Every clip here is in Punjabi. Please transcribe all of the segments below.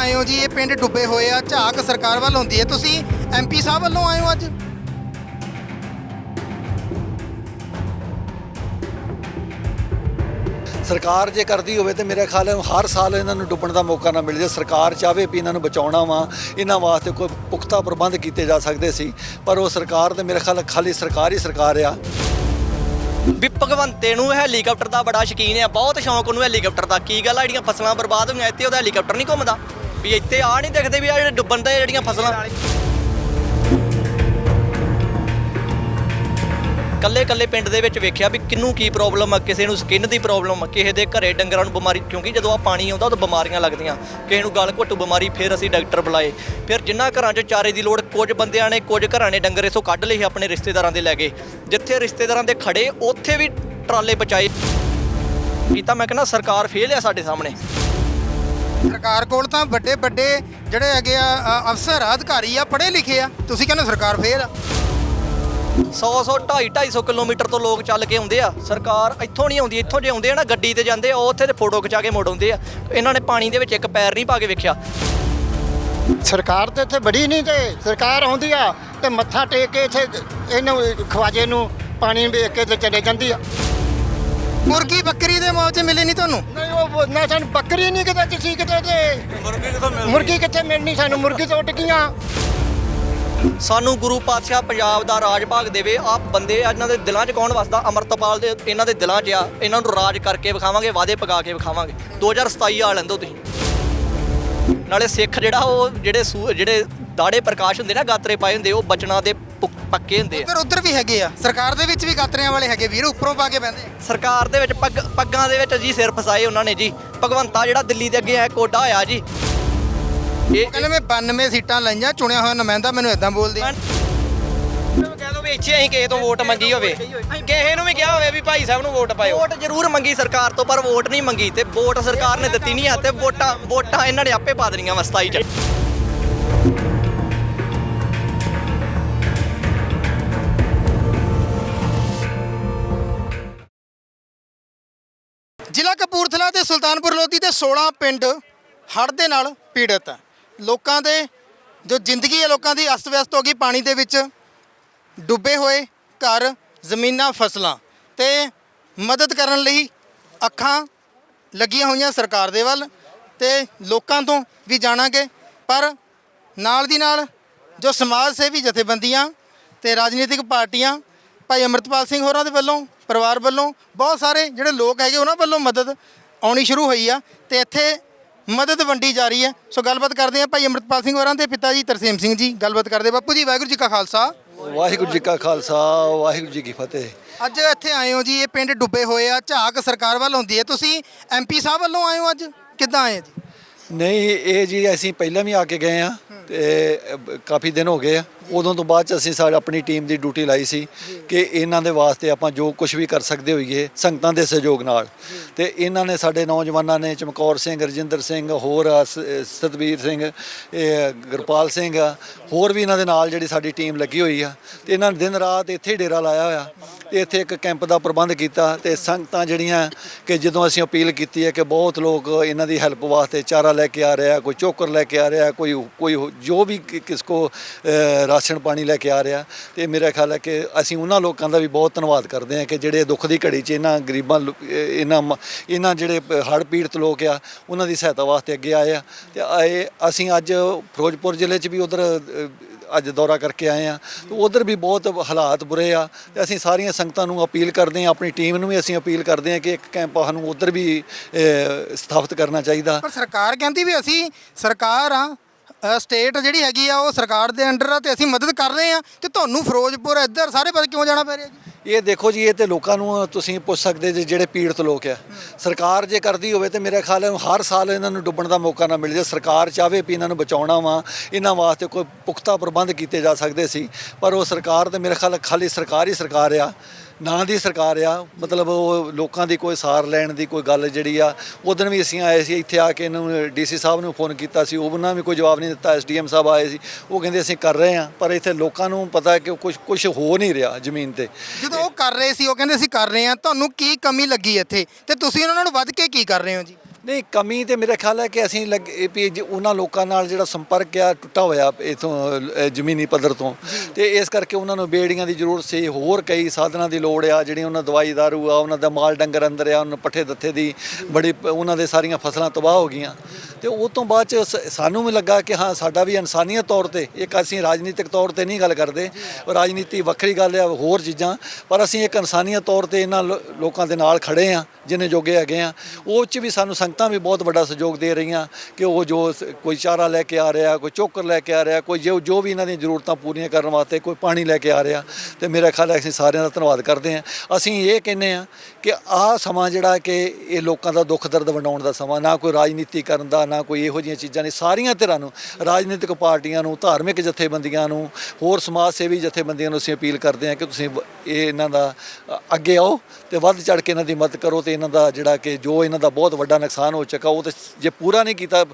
ਆਏ ਹੋ ਜੀ ਇਹ ਪਿੰਡ ਡੁੱਬੇ ਹੋਏ ਆ ਝਾਕ ਸਰਕਾਰ ਵੱਲ ਹੁੰਦੀ ਹੈ। ਤੁਸੀਂ ਐਮਪੀ ਸਾਹਿਬ ਵੱਲੋਂ ਆਏ ਹੋ ਅੱਜ? ਸਰਕਾਰ ਜੇ ਕਰਦੀ ਹੋਵੇ ਤੇ ਮੇਰੇ ਖਿਆਲ ਹਰ ਸਾਲ ਇਹਨਾਂ ਨੂੰ ਡੁੱਬਣ ਦਾ ਮੌਕਾ ਨਾ ਮਿਲ। ਜੇ ਸਰਕਾਰ ਚਾਹਵੇ ਵੀ ਇਹਨਾਂ ਨੂੰ ਬਚਾਉਣਾ ਵਾ ਇਹਨਾਂ ਵਾਸਤੇ ਕੋਈ ਪੁਖਤਾ ਪ੍ਰਬੰਧ ਕੀਤੇ ਜਾ ਸਕਦੇ ਸੀ। ਪਰ ਉਹ ਸਰਕਾਰ ਤੇ ਮੇਰੇ ਖਿਆਲ ਖਾਲੀ ਸਰਕਾਰ ਹੀ ਸਰਕਾਰ ਆ। ਵੀ ਭਗਵੰਤੇ ਨੂੰ ਹੈਲੀਕਾਪਟਰ ਦਾ ਬੜਾ ਸ਼ੌਕੀਨ ਆ ਬਹੁਤ ਸ਼ੌਂਕ ਉਹਨੂੰ ਹੈਲੀਕਾਪਟਰ ਦਾ। ਕੀ ਗੱਲ ਆ ਜਿਹੜੀਆਂ ਫਸਲਾਂ ਬਰਬਾਦ ਹੋਈਆਂ ਇੱਥੇ ਉਹਦਾ ਹੈਲੀਕਾਪਟਰ ਨਹੀਂ ਘੁੰਮਦਾ? ਵੀ ਇੱਥੇ ਆ ਨਹੀਂ ਦਿਖਦੇ ਵੀ ਆ ਜਿਹੜੇ ਡੁੱਬਣ ਦੇ ਜਿਹੜੀਆਂ ਫਸਲਾਂ। ਕੱਲੇ ਕੱਲੇ ਪਿੰਡ ਦੇ ਵਿੱਚ ਵੇਖਿਆ ਵੀ ਕਿੰਨੂੰ ਕੀ ਪ੍ਰੋਬਲਮ ਆ, ਕਿਸੇ ਨੂੰ ਸਕਿਨ ਦੀ ਪ੍ਰੋਬਲਮ ਆ, ਕਿਸੇ ਦੇ ਘਰੇ ਡੰਗਰਾਂ ਨੂੰ ਬਿਮਾਰੀ ਕਿਉਂਕਿ ਜਦੋਂ ਆ ਪਾਣੀ ਆਉਂਦਾ, ਉਦੋਂ ਬਿਮਾਰੀਆਂ ਲੱਗਦੀਆਂ। ਕਿਸੇ ਨੂੰ ਗਲ ਘੁੱਟੂ ਬਿਮਾਰੀ, ਫਿਰ ਅਸੀਂ ਡਾਕਟਰ ਬੁਲਾਏ। ਫਿਰ ਜਿਨ੍ਹਾਂ ਘਰਾਂ 'ਚ ਚਾਰੇ ਦੀ ਲੋੜ, ਕੁਝ ਬੰਦਿਆਂ ਨੇ, ਕੁਝ ਘਰਾਂ ਨੇ ਡੰਗਰ ਇਸੋਂ ਕੱਢ ਲਏ ਆਪਣੇ ਰਿਸ਼ਤੇਦਾਰਾਂ ਦੇ ਲੈ ਗਏ ਜਿੱਥੇ ਰਿਸ਼ਤੇਦਾਰਾਂ ਦੇ ਖੜੇ, ਉੱਥੇ ਵੀ ਟਰਾਲੇ ਬਚਾਏ। ਕੀਤਾ ਮੈਂ ਕਹਿੰਦਾ ਸਰਕਾਰ ਫੇਲ ਆ ਸਾਡੇ ਸਾਹਮਣੇ। ਸਰਕਾਰ ਕੋਲ ਤਾਂ ਵੱਡੇ ਵੱਡੇ ਜਿਹੜੇ ਹੈਗੇ ਆ ਅ, ਅਫਸਰ ਆ ਅਧਿਕਾਰੀ ਆ ਪੜ੍ਹੇ ਲਿਖੇ ਆ। ਤੁਸੀਂ ਕਹਿੰਦੇ ਸਰਕਾਰ ਫੇਲ ਆ। 100 100 250 250 ਕਿਲੋਮੀਟਰ ਤੋਂ ਲੋਕ ਚੱਲ ਕੇ ਆਉਂਦੇ ਆ। ਸਰਕਾਰ ਇੱਥੋਂ ਨਹੀਂ ਆਉਂਦੀ ਇੱਥੋਂ ਜੇ ਆਉਂਦੇ ਆ ਨਾ ਗੱਡੀ ਤੇ ਜਾਂਦੇ ਆ ਉਹ ਉੱਥੇ ਤੇ ਫੋਟੋ ਖਿਚਾ ਕੇ ਮੁੜ ਆਉਂਦੇ ਆ। ਇਹਨਾਂ ਨੇ ਪਾਣੀ ਦੇ ਵਿੱਚ ਇੱਕ ਪੈਰ ਨਹੀਂ ਪਾ ਕੇ ਵੇਖਿਆ। ਸਰਕਾਰ ਤੇ ਇੱਥੇ ਬੜੀ ਨਹੀਂ ਤੇ ਸਰਕਾਰ ਆਉਂਦੀ ਆ ਤੇ ਮੱਥਾ ਟੇਕ ਕੇ ਇੱਥੇ ਇਹਨੂੰ ਖਵਾਜੇ ਨੂੰ ਪਾਣੀ ਵੇਖ ਕੇ ਤੇ ਚਲੇ ਜਾਂਦੀ ਆ। ਮੁਰਗੀ ਬੱਕਰੀ ਦੇ ਮੁਆਵਜ਼ੇ ਮਿਲੇ ਨਹੀਂ ਤੁਹਾਨੂੰ? ਨਹੀਂ ਉਹ ਨਾ ਸਾਨੂੰ ਬੱਕਰੀ ਨਹੀਂ ਕਿਤੇ ਕਿਸੇ ਕਿਤੇ ਤੇ। ਮੁਰਗੀ ਕਿੱਥੋਂ ਮਿਲਣੀ ਮੁਰਗੀ ਕਿੱਥੇ ਮਿਲਣੀ ਸਾਨੂੰ? ਮੁਰਗੀ ਤੋਂ ਉੱਡ ਗਈਆਂ। ਸਾਨੂੰ ਗੁਰੂ ਪਾਤਸ਼ਾਹ ਪੰਜਾਬ ਦਾ ਰਾਜ ਭਾਗ ਦੇਵੇ। ਆ ਬੰਦੇ ਆ, ਇਹਨਾਂ ਦੇ ਦਿਲਾਂ 'ਚ ਕੌਣ ਵਸਦਾ? ਅਮਰਤਪਾਲ ਦੇ ਇਹਨਾਂ ਦੇ ਦਿਲਾਂ 'ਚ ਆ। ਇਹਨਾਂ ਨੂੰ ਰਾਜ ਕਰਕੇ ਵਿਖਾਵਾਂਗੇ ਵਾਅਦੇ ਪਕਾ ਕੇ ਵਿਖਾਵਾਂਗੇ। 2027 ਆ ਲੈਂਦੋ ਤੁਸੀਂ। ਨਾਲੇ ਸਿੱਖ ਜਿਹੜਾ ਉਹ ਜਿਹੜੇ ਸੂ- ਜਿਹੜੇ ਦਾੜੇ ਪ੍ਰਕਾਸ਼ ਹੁੰਦੇ ਨਾ ਗਾਤਰੇ ਪਾਏ ਹੁੰਦੇ ਉਹ ਬਚਣਾ ਦੇ ਪੱਕੇ ਹੁੰਦੇ ਆ। ਉਧਰ ਉਧਰ ਵੀ ਹੈਗੇ ਆ। ਸਰਕਾਰ ਦੇ ਵਿੱਚ ਵੀ ਗਾਤਰਿਆਂ ਵਾਲੇ ਹੈਗੇ ਵੀਰ ਉੱਪਰੋਂ ਪਾ ਕੇ ਬਹਿੰਦੇ ਆ। ਸਰਕਾਰ ਦੇ ਵਿੱਚ ਪੱਗ ਪੱਗਾਂ ਦੇ ਵਿੱਚ ਜੀ ਸਿਰ ਫਸਾਏ ਉਹਨਾਂ ਨੇ ਜੀ। ਭਗਵੰਤਾ ਜਿਹੜਾ ਦਿੱਲੀ ਦੇ ਅੱਗੇ ਆ ਕੋਡਾ ਹੋਇਆ ਜੀ। ਇਹ ਕਹਿੰਦੇ ਮੈਂ 92 ਸੀਟਾਂ ਲਈਆਂ ਚੁਣਿਆ ਹੋਇਆ ਨੁਮਾਇੰਦਾ ਮੈਨੂੰ ਇਦਾਂ ਬੋਲਦੇ। ਆ। ਕਹਿ ਦੋ ਵੀ ਇੱਥੇ ਅਸੀਂ ਕਿਸੇ ਤੋਂ ਵੋਟ ਮੰਗੀ ਹੋਵੇ। ਕਿਸੇ ਨੂੰ ਵੀ ਕਿਹਾ ਹੋਵੇ ਵੀ ਭਾਈ ਸਾਹਿਬ ਨੂੰ ਵੋਟ ਪਾਇਓ। ਵੋਟ ਜ਼ਰੂਰ ਮੰਗੀ ਸਰਕਾਰ ਤੋਂ ਪਰ ਵੋਟ ਨਹੀਂ ਮੰਗੀ ਤੇ ਵੋਟ ਸਰਕਾਰ ਨੇ ਦਿੱਤੀ ਨਹੀਂ ਆ ਤੇ ਵੋਟਾਂ ਵੋਟਾਂ ਇਹਨਾਂ ਨੇ ਆਪੇ ਪਾ ਦੇਣੀਆਂ ਵਾ 27 ਚ। ਕਪੂਰਥਲਾ ਤੇ ਸੁਲਤਾਨਪੁਰ ਲੋਧੀ ਦੇ 16 ਪਿੰਡ ਹੜ੍ਹ ਦੇ ਨਾਲ ਪੀੜਤ ਹੈ। ਲੋਕਾਂ ਦੇ, ਜੋ ਜ਼ਿੰਦਗੀ ਹੈ, ਲੋਕਾਂ ਦੀ ਅਸਤ-ਵਿਅਸਤ ਹੋ ਗਈ, ਪਾਣੀ ਦੇ ਵਿੱਚ ਡੁੱਬੇ ਹੋਏ ਘਰ, ਜ਼ਮੀਨਾਂ, ਫਸਲਾਂ ਤੇ ਮਦਦ ਕਰਨ ਲਈ ਅੱਖਾਂ ਲੱਗੀਆਂ ਹੋਈਆਂ ਸਰਕਾਰ ਦੇ ਵੱਲ ਤੇ ਲੋਕਾਂ ਤੋਂ ਵੀ ਜਾਣਾਂਗੇ। ਪਰ ਨਾਲ ਦੀ ਨਾਲ ਜੋ ਸਮਾਜ ਸੇਵੀ ਜਥੇਬੰਦੀਆਂ ਤੇ ਰਾਜਨੀਤਿਕ ਪਾਰਟੀਆਂ, ਭਾਈ ਅਮਰਤਪਾਲ ਸਿੰਘ ਹੋਰਾਂ ਦੇ ਵੱਲੋਂ ਪਰਿਵਾਰ ਵੱਲੋਂ ਬਹੁਤ ਸਾਰੇ ਜਿਹੜੇ ਲੋਕ ਹੈਗੇ ਉਹਨਾਂ ਵੱਲੋਂ ਮਦਦ ਆਉਣੀ ਸ਼ੁਰੂ ਹੋਈ ਆ ਤੇ ਇੱਥੇ ਮਦਦ ਵੰਡੀ ਜਾ ਰਹੀ ਹੈ। ਸੋ ਗੱਲਬਾਤ ਕਰਦੇ ਆ ਭਾਈ ਅਮਰਤਪਾਲ ਸਿੰਘ ਹੋਰਾਂ ਦੇ ਪਿਤਾ ਜੀ ਤਰਸੇਮ ਸਿੰਘ ਜੀ। ਗੱਲਬਾਤ ਕਰਦੇ ਬਾਪੂ ਜੀ ਵਾਹਿਗੁਰੂ ਜੀ ਕਾ ਖਾਲਸਾ। ਵਾਹਿਗੁਰੂ ਜੀ ਕਾ ਖਾਲਸਾ ਵਾਹਿਗੁਰੂ ਜੀ ਕੀ ਫਤਿਹ। ਅੱਜ ਇੱਥੇ ਆਏ ਹੋ ਜੀ ਇਹ ਪਿੰਡ ਡੁੱਬੇ ਹੋਏ ਆ ਝਾਕ ਸਰਕਾਰ ਵੱਲ ਹੁੰਦੀ ਹੈ। ਤੁਸੀਂ ਐਮਪੀ ਸਾਹਿਬ ਵੱਲੋਂ ਆਏ ਹੋ ਅੱਜ? ਕਿੱਦਾਂ ਆਏ ਜੀ? ਨਹੀਂ ਇਹ ਜੀ ਅਸੀਂ ਪਹਿਲਾਂ ਵੀ ਆ ਕੇ ਗਏ ਆ ਤੇ ਕਾਫੀ ਦਿਨ ਹੋ ਗਏ ਆ। ਉਦੋਂ ਤੋਂ ਬਾਅਦ ਚ ਅਸੀਂ ਸਾਡੀ ਆਪਣੀ ਟੀਮ ਦੀ ਡਿਊਟੀ ਲਾਈ ਸੀ ਕਿ ਇਹਨਾਂ ਦੇ ਵਾਸਤੇ ਆਪਾਂ ਜੋ ਕੁਝ ਵੀ ਕਰ ਸਕਦੇ ਹੋਈਏ ਸੰਗਤਾਂ ਦੇ ਸਹਿਯੋਗ ਨਾਲ। ਤੇ ਇਹਨਾਂ ਨੇ ਸਾਡੇ ਨੌਜਵਾਨਾਂ ਨੇ ਚਮਕੌਰ ਸਿੰਘ ਰਜਿੰਦਰ ਸਿੰਘ ਹੋਰ ਸਤਵੀਰ ਸਿੰਘ ਇਹ ਗੁਰਪਾਲ ਸਿੰਘ ਹੋਰ ਵੀ ਇਹਨਾਂ ਦੇ ਨਾਲ ਜਿਹੜੀ ਸਾਡੀ ਟੀਮ ਲੱਗੀ ਹੋਈ ਆ। ਤੇ ਇਹਨਾਂ ਨੇ ਦਿਨ ਰਾਤ ਇੱਥੇ ਡੇਰਾ ਲਾਇਆ ਹੋਇਆ ਤੇ ਇੱਥੇ ਇੱਕ ਕੈਂਪ ਦਾ ਪ੍ਰਬੰਧ ਕੀਤਾ ਤੇ ਸੰਗਤਾਂ ਜਿਹੜੀਆਂ ਕਿ ਜਦੋਂ ਅਸੀਂ ਅਪੀਲ ਕੀਤੀ ਹੈ ਕਿ ਬਹੁਤ ਲੋਕ ਇਹਨਾਂ ਦੀ ਹੈਲਪ ਵਾਸਤੇ ਚਾਰਾ ਲੈ ਕੇ ਆ ਰਿਹਾ ਕੋਈ ਚੋਕਰ ਲੈ ਕੇ ਆ ਰਿਹਾ ਕੋਈ ਕੋਈ ਜੋ ਵੀ ਕਿਸ ਕੋ ਰਾਸ਼ਨ ਪਾਣੀ ਲੈ ਕੇ ਆ ਰਿਹਾ। ਤੇ ਮੇਰਾ ਖਿਆਲ ਹੈ ਕਿ ਅਸੀਂ ਉਹਨਾਂ ਲੋਕਾਂ ਦਾ ਵੀ ਬਹੁਤ ਧੰਨਵਾਦ ਕਰਦੇ ਹਾਂ ਕਿ ਜਿਹੜੇ ਦੁੱਖ ਦੀ ਘੜੀ 'ਚ ਇਹਨਾਂ ਗਰੀਬਾਂ ਲੋ- ਇਹ- ਇਹਨਾਂ ਮ- ਇਹਨਾਂ ਜਿਹੜੇ ਹੜ੍ਹ ਪੀੜਤ ਲੋਕ ਆ ਉਹਨਾਂ ਦੀ ਸਹਾਇਤਾ ਵਾਸਤੇ ਅੱਗੇ ਆਏ ਆ। ਤੇ ਆਏ ਅਸੀਂ ਅੱਜ ਫਿਰੋਜ਼ਪੁਰ ਜ਼ਿਲ੍ਹੇ 'ਚ ਵੀ ਉਧਰ ਅੱਜ ਦੌਰਾ ਕਰਕੇ ਆਏ ਆ ਤੇ ਉਧਰ ਵੀ ਬਹੁਤ ਹਾਲਾਤ ਬੁਰੇ ਆ। ਤੇ ਅਸੀਂ ਸਾਰੀਆਂ ਸੰਗਤਾਂ ਨੂੰ ਅਪੀਲ ਕਰਦੇ ਹਾਂ ਆਪਣੀ ਟੀਮ ਨੂੰ ਵੀ ਅਸੀਂ ਅਪੀਲ ਕਰਦੇ ਹਾਂ ਕਿ ਇੱਕ ਕੈਂਪ ਸਾਨੂੰ ਉਧਰ ਵੀ ਅ, ਸਥਾਪਿਤ ਕਰਨਾ ਚਾਹੀਦਾ। ਪਰ ਸਰਕਾਰ ਕਹਿੰਦੀ ਵੀ ਅਸੀਂ ਸਰਕਾਰ ਆ ਸਟੇਟ ਜਿਹੜੀ ਹੈਗੀ ਆ ਉਹ ਸਰਕਾਰ ਦੇ ਅੰਡਰ ਆ ਤੇ ਅਸੀਂ ਮਦਦ ਕਰ ਰਹੇ ਆ ਤੇ ਤੁਹਾਨੂੰ ਫਿਰੋਜ਼ਪੁਰ ਇੱਧਰ ਸਾਰੇ ਪਾਸੇ ਕਿਉਂ ਜਾਣਾ ਪੈ ਰਿਹਾ ਜੀ? ਇਹ ਦੇਖੋ ਜੀ, ਇਹ ਤੇ ਲੋਕਾਂ ਨੂੰ ਤੁਸੀਂ ਪੁੱਛ ਸਕਦੇ ਜੇ ਜਿਹੜੇ ਪੀੜਤ ਲੋਕ ਆ। ਸਰਕਾਰ ਜੇ ਕਰਦੀ ਹੋਵੇ ਤੇ ਮੇਰੇ ਖਿਆਲ ਹੈ ਹਰ ਸਾਲ ਇਹਨਾਂ ਨੂੰ ਡੁੱਬਣ ਦਾ ਮੌਕਾ ਨਾ ਮਿਲ ਜੇ। ਸਰਕਾਰ ਚਾਹਵੇ ਵੀ ਇਹਨਾਂ ਨੂੰ ਬਚਾਉਣਾ ਵਾ, ਇਹਨਾਂ ਵਾਸਤੇ ਕੋਈ ਪੁਖਤਾ ਪ੍ਰਬੰਧ ਕੀਤੇ ਜਾ ਸਕਦੇ ਸੀ। ਪਰ ਉਹ ਸਰਕਾਰ ਤੇ ਮੇਰੇ ਖਿਆਲ ਖਾਲੀ ਸਰਕਾਰ ਹੀ ਸਰਕਾਰ ਆ। ਨਾਂ ਦੀ ਸਰਕਾਰ ਆ, ਮਤਲਬ ਉਹ ਲੋਕਾਂ ਦੀ ਕੋਈ ਸਾਰ ਲੈਣ ਦੀ ਕੋਈ ਗੱਲ ਜਿਹੜੀ ਆ, ਉਦੋਂ ਵੀ ਅਸੀਂ ਆਏ ਸੀ, ਇੱਥੇ ਆ ਕੇ ਇਹਨੂੰ ਡੀਸੀ ਸਾਹਿਬ ਨੂੰ ਫੋਨ ਕੀਤਾ ਸੀ, ਉਹਨਾਂ ਵੀ ਕੋਈ ਜਵਾਬ ਨਹੀਂ ਦਿੱਤਾ, ਐਸਡੀਐਮ ਸਾਹਿਬ ਆਏ ਸੀ, ਉਹ ਕਹਿੰਦੇ ਅਸੀਂ ਕਰ ਰਹੇ ਹਾਂ, ਪਰ ਇੱਥੇ ਲੋਕਾਂ ਨੂੰ ਪਤਾ ਕਿ ਕੁਝ ਕੁਝ ਹੋ ਨਹੀਂ ਰਿਹਾ ਜ਼ਮੀਨ ਤੇ। ਜਦੋਂ ਉਹ ਕਰ ਰਹੇ ਸੀ, ਉਹ ਕਹਿੰਦੇ ਅਸੀਂ ਕਰ ਰਹੇ ਆ ਤੁਹਾਨੂੰ ਕੀ ਕਮੀ ਲੱਗੀ ਇੱਥੇ? ਤੇ ਤੁਸੀਂ ਉਹਨਾਂ ਨੂੰ ਵੱਧ ਕੇ ਕੀ ਕਰ ਰਹੇ ਹੋ ਜੀ? ਨਹੀਂ ਕਮੀ ਤੇ ਮੇਰੇ ਖਿਆਲ ਹੈ ਕਿ ਅਸੀਂ ਲੱਗ ਵੀ ਜੇ ਉਹਨਾਂ ਲੋਕਾਂ ਨਾਲ ਜਿਹੜਾ ਸੰਪਰਕ ਆ ਟੁੱਟਾ ਹੋਇਆ ਇਥੋਂ ਜ਼ਮੀਨੀ ਪੱਧਰ ਤੋਂ। ਤੇ ਇਸ ਕਰਕੇ ਉਹਨਾਂ ਨੂੰ ਬੇੜੀਆਂ ਦੀ ਜ਼ਰੂਰਤ ਸੀ। ਹੋਰ ਕਈ ਸਾਧਨਾਂ ਦੀ ਲੋੜ ਆ ਜਿਹੜੀ ਉਹਨਾਂ ਦਵਾਈ ਦਾਰੂ ਆ ਉਹਨਾਂ ਦਾ ਮਾਲ ਡੰਗਰ ਅੰਦਰ ਆ ਉਹਨਾਂ ਪੱਠੇ ਦੱਥੇ ਦੀ ਬੜੀ ਉਹਨਾਂ ਦੇ ਸਾਰੀਆਂ ਫਸਲਾਂ ਤਬਾਹ ਹੋ ਗਈਆਂ। ਤੇ ਉਹ ਤੋਂ ਬਾਅਦ ਚ ਸਾਨੂੰ ਵੀ ਲੱਗਾ ਕਿ ਹਾਂ ਸਾਡਾ ਵੀ ਇਨਸਾਨੀਅਤ ਤੌਰ ਤੇ ਇੱਕ ਅਸੀਂ ਰਾਜਨੀਤਿਕ ਤੌਰ ਤੇ ਨਹੀਂ ਗੱਲ ਕਰਦੇ। ਰਾਜਨੀਤੀ ਵੱਖਰੀ ਗੱਲ ਆ ਹੋਰ ਚੀਜ਼ਾਂ। ਪਰ ਅਸੀਂ ਇੱਕ ਇਨਸਾਨੀਅਤ ਤੌਰ ਤੇ ਇਹਨਾਂ ਲੋਕਾਂ ਦੇ ਨਾਲ ਖੜੇ ਆ ਜਿੰਨੇ ਜੋਗੇ ਹੈਗੇ ਆ। ਉਹ ਚ ਵੀ ਸਾਨੂੰ ਸੰਗਤਾਂ ਵੀ ਬਹੁਤ ਵੱਡਾ ਸਹਿਯੋਗ ਦੇ ਰਹੀਆਂ ਕਿ ਉਹ ਜੋ ਸ- ਕੋਈ ਚਾਰਾ ਲੈ ਕੇ ਆ ਰਿਹਾ, ਕੋਈ ਚੋਕਰ ਲੈ ਕੇ ਆ ਰਿਹਾ, ਕੋਈ ਜੋ ਜੋ ਵੀ ਇਹਨਾਂ ਦੀਆਂ ਜ਼ਰੂਰਤਾਂ ਪੂਰੀਆਂ ਕਰਨ ਵਾਸਤੇ ਕੋਈ ਪਾਣੀ ਲੈ ਕੇ ਆ ਰਿਹਾ, ਤੇ ਮੇਰਾ ਖਿਆਲ ਹੈ ਅਸੀਂ ਸਾਰਿਆਂ ਦਾ ਧੰਨਵਾਦ ਕਰਦੇ ਹਾਂ। ਅਸੀਂ ਇਹ ਕਹਿੰਦੇ ਹਾਂ ਕਿ ਆਹ ਸਮਾਂ ਜਿਹੜਾ ਕਿ ਇਹ ਲੋਕਾਂ ਦਾ ਦੁੱਖ ਦਰਦ ਵੰਡਾਉਣ ਦਾ ਸਮਾਂ, ਨਾ ਕੋਈ ਰਾਜਨੀਤੀ ਕਰਨ ਦਾ, ਨਾ ਕੋਈ ਇਹੋ ਜਿਹੀਆਂ ਚੀਜ਼ਾਂ ਨੇ, ਸਾਰੀਆਂ ਧਿਰਾਂ ਨੂੰ, ਰਾਜਨੀਤਿਕ ਪਾਰਟੀਆਂ ਨੂੰ, ਧਾਰਮਿਕ ਜਥੇਬੰਦੀਆਂ ਨੂੰ, ਹੋਰ ਸਮਾਜ ਸੇਵੀ ਜਥੇਬੰਦੀਆਂ ਨੂੰ ਅਸੀਂ ਅਪੀਲ ਕਰਦੇ ਹਾਂ ਕਿ ਤੁਸੀਂ ਇਹ ਇਹਨਾਂ ਦਾ ਅੱਗੇ ਆਓ ਤੇ ਵੱਧ ਚੜ ਕੇ ਇਹਨਾਂ ਦੀ ਮਦਦ ਕਰੋ ਤੇ ਇਹਨਾਂ ਦਾ ਜਿਹੜਾ ਕਿ ਜੋ ਇਹਨਾਂ ਦਾ ਬਹੁਤ ਵੱਡਾ ਨੁਕਸਾਨ ਹੋ ਚੁੱਕਾ, ਉਹ ਤੇ ਜੇ ਪੂਰਾ ਨਹੀਂ ਕੀਤਾ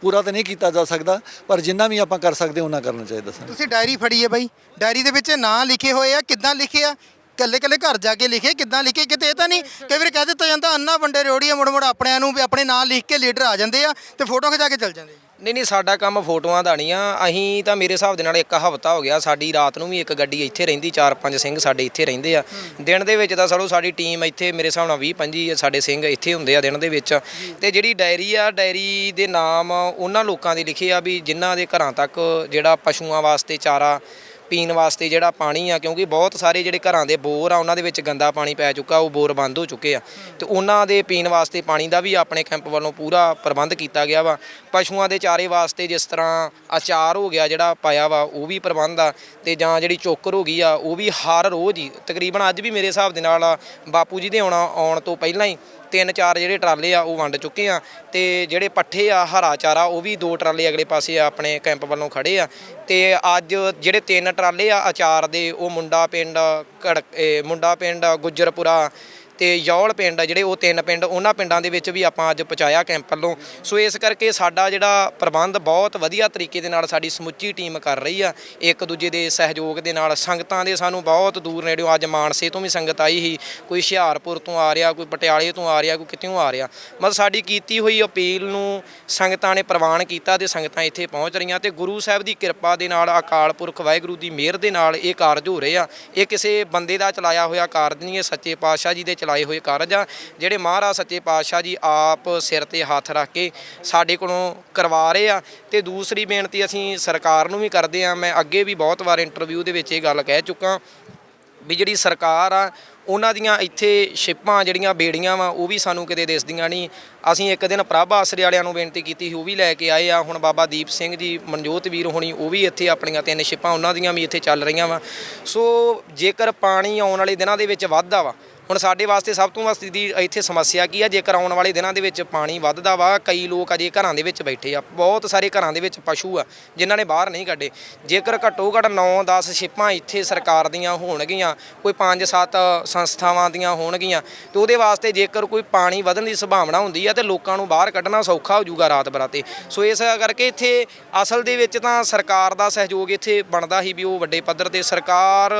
ਪੂਰਾ ਤਾਂ ਨਹੀਂ ਕੀਤਾ ਜਾ ਸਕਦਾ, ਪਰ ਜਿੰਨਾ ਵੀ ਆਪਾਂ ਕਰ ਸਕਦੇ ਉਹਨਾਂ ਕਰਨਾ ਚਾਹੀਦਾ ਸਾਨੂੰ। ਤੁਸੀਂ ਡਾਇਰੀ ਫੜੀ ਹੈ ਬਾਈ। ਡਾਇਰੀ ਦੇ ਵਿੱਚ ਨਾਂ ਲਿਖੇ ਹੋਏ ਆ, ਕਿੱਦਾਂ ਲਿਖੇ ਆ? ਕੱਲੇ ਕੱਲੇ ਘਰ ਜਾ ਕੇ ਲਿਖੇ ਕਿੱਦਾਂ ਲਿਖੇ ਕਿਤੇ ਇਹ ਤਾਂ ਨਹੀਂ ਕਈ ਵਾਰ ਕਹਿ ਦਿੱਤਾ ਜਾਂਦਾ ਅੰਨਾ ਵੰਡੇ ਰੋੜੀਆਂ ਮੁੜ ਮੁੜ ਆਪਣਿਆਂ ਨੂੰ ਵੀ ਆਪਣੇ ਨਾਂ ਲਿਖ ਕੇ ਲੀਡਰ ਆ ਜਾਂਦੇ ਆ ਤੇ ਫੋਟੋ ਖਿਚਾ ਕੇ ਚੱਲ ਜਾਂਦੇ ਨਹੀਂ ਨਹੀਂ ਸਾਡਾ ਕੰਮ ਫੋਟੋਆਂ ਦਾ ਨਹੀਂ ਆ। ਅਸੀਂ ਤਾਂ ਮੇਰੇ ਹਿਸਾਬ ਦੇ ਨਾਲ ਇੱਕ ਹਫ਼ਤਾ ਹੋ ਗਿਆ ਸਾਡੀ ਰਾਤ ਨੂੰ ਵੀ ਇੱਕ ਗੱਡੀ ਇੱਥੇ ਰਹਿੰਦੀ ਚਾਰ ਪੰਜ ਸਿੰਘ ਸਾਡੇ ਇੱਥੇ ਰਹਿੰਦੇ ਆ। ਦਿਨ ਦੇ ਵਿੱਚ ਤਾਂ ਚਲੋ ਸਾਡੀ ਟੀਮ ਇੱਥੇ ਮੇਰੇ ਹਿਸਾਬ ਨਾਲ 20 25 ਸਾਡੇ ਸਿੰਘ ਇੱਥੇ ਹੁੰਦੇ ਆ ਦਿਨ ਦੇ ਵਿੱਚ। ਤੇ ਜਿਹੜੀ ਡਾਇਰੀ ਆ ਡਾਇਰੀ ਦੇ ਨਾਮ ਉਹਨਾਂ ਲੋਕਾਂ ਦੇ ਲਿਖੇ ਆ ਵੀ ਜਿਨ੍ਹਾਂ ਦੇ ਘਰਾਂ ਤੱਕ ਜਿਹੜਾ ਪਸ਼ੂਆਂ ਵਾਸਤੇ ਚਾਰਾ ਪੀਣ ਵਾਸਤੇ ਜਿਹੜਾ ਪਾਣੀ ਆ, ਕਿਉਂਕਿ ਬਹੁਤ ਸਾਰੇ ਜਿਹੜੇ ਘਰਾਂ ਦੇ ਬੋਰ ਆ, ਉਹਨਾਂ ਦੇ ਵਿੱਚ ਗੰਦਾ ਪਾਣੀ ਪੈ ਚੁੱਕਾ, ਉਹ ਬੋਰ ਬੰਦ ਹੋ ਚੁੱਕੇ ਆ। ਤੇ ਉਹਨਾਂ ਦੇ ਪੀਣ ਵਾਸਤੇ ਪਾਣੀ ਦਾ ਵੀ ਆਪਣੇ ਕੈਂਪ ਵੱਲੋਂ ਪੂਰਾ ਪ੍ਰਬੰਧ ਕੀਤਾ ਗਿਆ ਵਾ। ਪਸ਼ੂਆਂ ਦੇ ਚਾਰੇ ਵਾਸਤੇ ਜਿਸ ਤਰ੍ਹਾਂ ਅਚਾਰ ਹੋ ਗਿਆ ਜਿਹੜਾ ਪਾਇਆ ਵਾ, ਉਹ ਵੀ ਪ੍ਰਬੰਧ ਆ ਤੇ ਜਾਂ ਜਿਹੜੀ ਚੋਕਰ ਹੋ ਗਈ ਆ, ਉਹ ਵੀ ਹਰ ਰੋਜ਼ ਹੀ। ਤਕਰੀਬਨ ਅੱਜ ਵੀ ਮੇਰੇ ਹਿਸਾਬ ਦੇ ਨਾਲ ਬਾਪੂ ਜੀ ਦੇ ਆਉਣਾ, ਆਉਣ ਤੋਂ ਪਹਿਲਾਂ ਹੀ ਤਿੰਨ ਚਾਰ ਜਿਹੜੇ ਟਰਾਲੇ ਆ, ਉਹ ਵੰਡ ਚੁੱਕੇ ਆ ਤੇ ਜਿਹੜੇ ਪੱਠੇ ਆ, ਹਰਾ ਚਾਰਾ, ਉਹ ਵੀ ਦੋ ਟਰਾਲੇ ਅਗਲੇ ਪਾਸੇ ਆ ਆਪਣੇ ਕੈਂਪ ਵੱਲੋਂ ਖੜੇ ਆ ਤੇ ਅੱਜ ਜਿਹੜੇ ਤਿੰਨ ਟਰਾਲੇ ਆ, ਅਚਾਰ ਦੇ, ਉਹ ਮੁੰਡਾ ਪਿੰਡ ਘੜ ਮੁੰਡਾ ਪਿੰਡ ਗੁੱਜਰਪੁਰਾ ਤੇ ਯੌਲ ਪਿੰਡ ਜਿਹੜੇ, ਉਹ ਤਿੰਨ ਪਿੰਡ, ਉਹਨਾਂ ਪਿੰਡਾਂ ਦੇ ਵਿੱਚ ਵੀ ਆਪਾਂ ਅੱਜ ਪਹੁੰਚਾਇਆ ਕੈਂਪ ਵੱਲੋਂ। ਸੋ ਇਸ ਕਰਕੇ ਸਾਡਾ ਜਿਹੜਾ ਪ੍ਰਬੰਧ ਬਹੁਤ ਵਧੀਆ ਤਰੀਕੇ ਦੇ ਨਾਲ ਸਾਡੀ ਸਮੁੱਚੀ ਟੀਮ ਕਰ ਰਹੀ ਆ। ਇੱਕ ਦੂਜੇ ਦੇ ਸਹਿਯੋਗ ਦੇ ਨਾਲ, ਸੰਗਤਾਂ ਦੇ ਸਾਨੂੰ ਬਹੁਤ ਦੂਰ ਨੇੜਿਓਂ ਅੱਜ ਮਾਨਸੇ ਤੋਂ ਵੀ ਸੰਗਤ ਆਈ ਸੀ। ਕੋਈ ਹੁਸ਼ਿਆਰਪੁਰ ਤੋਂ ਆ ਰਿਹਾ, ਕੋਈ ਪਟਿਆਲੇ ਤੋਂ ਆ ਰਿਹਾ, ਕੋਈ ਕਿਤੇੋਂ ਆ ਰਿਹਾ। ਮਤਲਬ ਸਾਡੀ ਕੀਤੀ ਹੋਈ ਅਪੀਲ ਨੂੰ ਸੰਗਤਾਂ ਨੇ ਪ੍ਰਵਾਨ ਕੀਤਾ ਤੇ ਸੰਗਤਾਂ ਇੱਥੇ ਪਹੁੰਚ ਰਹੀਆਂ ਤੇ ਗੁਰੂ ਸਾਹਿਬ ਦੀ ਕਿਰਪਾ ਦੇ ਨਾਲ ਅਕਾਲ ਪੁਰਖ ਵਾਹਿਗੁਰੂ ਦੀ ਮਿਹਰ ਦੇ ਨਾਲ ਇਹ ਕਾਰਜ ਹੋ ਰਹੇ ਆ। ਇਹ ਕਿਸੇ ਬੰਦੇ ਦਾ ਚਲਾਇਆ ਹੋਇਆ ਕਾਰਜ ਨਹੀਂ, ਇਹ ਸੱਚੇ ਪਾਤਸ਼ਾਹ ਜੀ ਦੇ ਚਲਾ ਚਲਾਏ ਹੋਏ ਕਾਰਜ ਆ ਜਿਹੜੇ ਮਹਾਰਾਜ ਸੱਚੇ ਪਾਤਸ਼ਾਹ ਜੀ ਆਪ ਸਿਰ ਤੇ ਹੱਥ ਰੱਖ ਕੇ ਸਾਡੇ ਕੋਲੋਂ ਕਰਵਾ ਰਹੇ ਆ, ਤੇ ਦੂਸਰੀ ਬੇਨਤੀ ਅਸੀਂ ਸਰਕਾਰ ਨੂੰ ਵੀ ਕਰਦੇ ਆ, ਮੈਂ ਅੱਗੇ ਵੀ ਬਹੁਤ ਵਾਰ ਇੰਟਰਵਿਊ ਦੇ ਵਿੱਚ ਇਹ ਗੱਲ ਕਹਿ ਚੁੱਕਾ ਵੀ ਜਿਹੜੀ ਸਰਕਾਰ ਆ, ਉਹਨਾਂ ਦੀਆਂ ਇੱਥੇ ਸ਼ਿਪਾਂ ਜਿਹੜੀਆਂ ਬੇੜੀਆਂ ਵਾ, ਉਹ ਵੀ ਸਾਨੂੰ ਕਿਤੇ ਦਿਸਦੀਆਂ ਨਹੀਂ। ਅਸੀਂ ਇੱਕ ਦਿਨ ਪ੍ਰਭ ਆਸਰੇ ਵਾਲਿਆਂ ਨੂੰ ਬੇਨਤੀ ਕੀਤੀ ਸੀ, ਉਹ ਵੀ ਲੈ ਕੇ ਆਏ ਆ। ਹੁਣ ਬਾਬਾ ਦੀਪ ਸਿੰਘ ਜੀ, ਮਨਜੋਤ ਵੀਰ ਹੋਣੀ, ਉਹ ਵੀ ਇੱਥੇ ਆਪਣੀਆਂ ਤਿੰਨ ਸ਼ਿਪਾਂ ਉਹਨਾਂ ਦੀਆਂ ਵੀ ਇੱਥੇ ਚੱਲ ਰਹੀਆਂ ਵਾ। ਸੋ ਜੇਕਰ ਪਾਣੀ ਆਉਣ ਵਾਲੇ ਦਿਨਾਂ ਦੇ ਵਿੱਚ ਵੱਧਦਾ ਵਾ, ਹੁਣ ਸਾਡੇ ਵਾਸਤੇ ਸਭ ਤੋਂ ਵੱਡੀ ਦੀ ਇੱਥੇ ਸਮੱਸਿਆ ਕੀ ਆ? ਜੇਕਰ ਆਉਣ ਵਾਲੇ ਦਿਨਾਂ ਦੇ ਵਿੱਚ ਪਾਣੀ ਵੱਧਦਾ ਵਾ, ਕਈ ਲੋਕ ਅਜੇ ਘਰਾਂ ਦੇ ਵਿੱਚ ਬੈਠੇ ਆ। ਬਹੁਤ ਸਾਰੇ ਘਰਾਂ ਦੇ ਵਿੱਚ ਪਸ਼ੂ ਆ, ਜਿਨ੍ਹਾਂ ਨੇ ਬਾਹਰ ਨਹੀਂ ਕੱਢੇ। ਜੇਕਰ ਘੱਟੋ ਘੱਟ 9-10 ਸ਼ਿਪਾਂ ਇੱਥੇ ਸਰਕਾਰ ਦੀਆਂ ਹੋਣਗੀਆਂ, ਕੋਈ 5-7 ਸੰਸਥਾਵਾਂ ਦੀਆਂ ਹੋਣਗੀਆਂ, ਤੇ ਉਹਦੇ ਵਾਸਤੇ ਜੇਕਰ ਕੋਈ ਪਾਣੀ ਵਧਣ ਦੀ ਸੰਭਾਵਨਾ ਹੁੰਦੀ ਆ ਤੇ ਲੋਕਾਂ ਨੂੰ ਬਾਹਰ ਕੱਢਣਾ ਸੌਖਾ ਹੋ ਜਾਊਗਾ ਰਾਤ ਬਰਾਤੇ। ਸੋ ਇਸ ਕਰਕੇ ਇੱਥੇ ਅਸਲ ਦੇ ਵਿੱਚ ਤਾਂ ਸਰਕਾਰ ਦਾ ਸਹਿਯੋਗ ਇੱਥੇ ਬਣਦਾ ਹੀ ਵੀ ਉਹ ਵੱਡੇ ਪੱਧਰ ਤੇ ਸਰਕਾਰ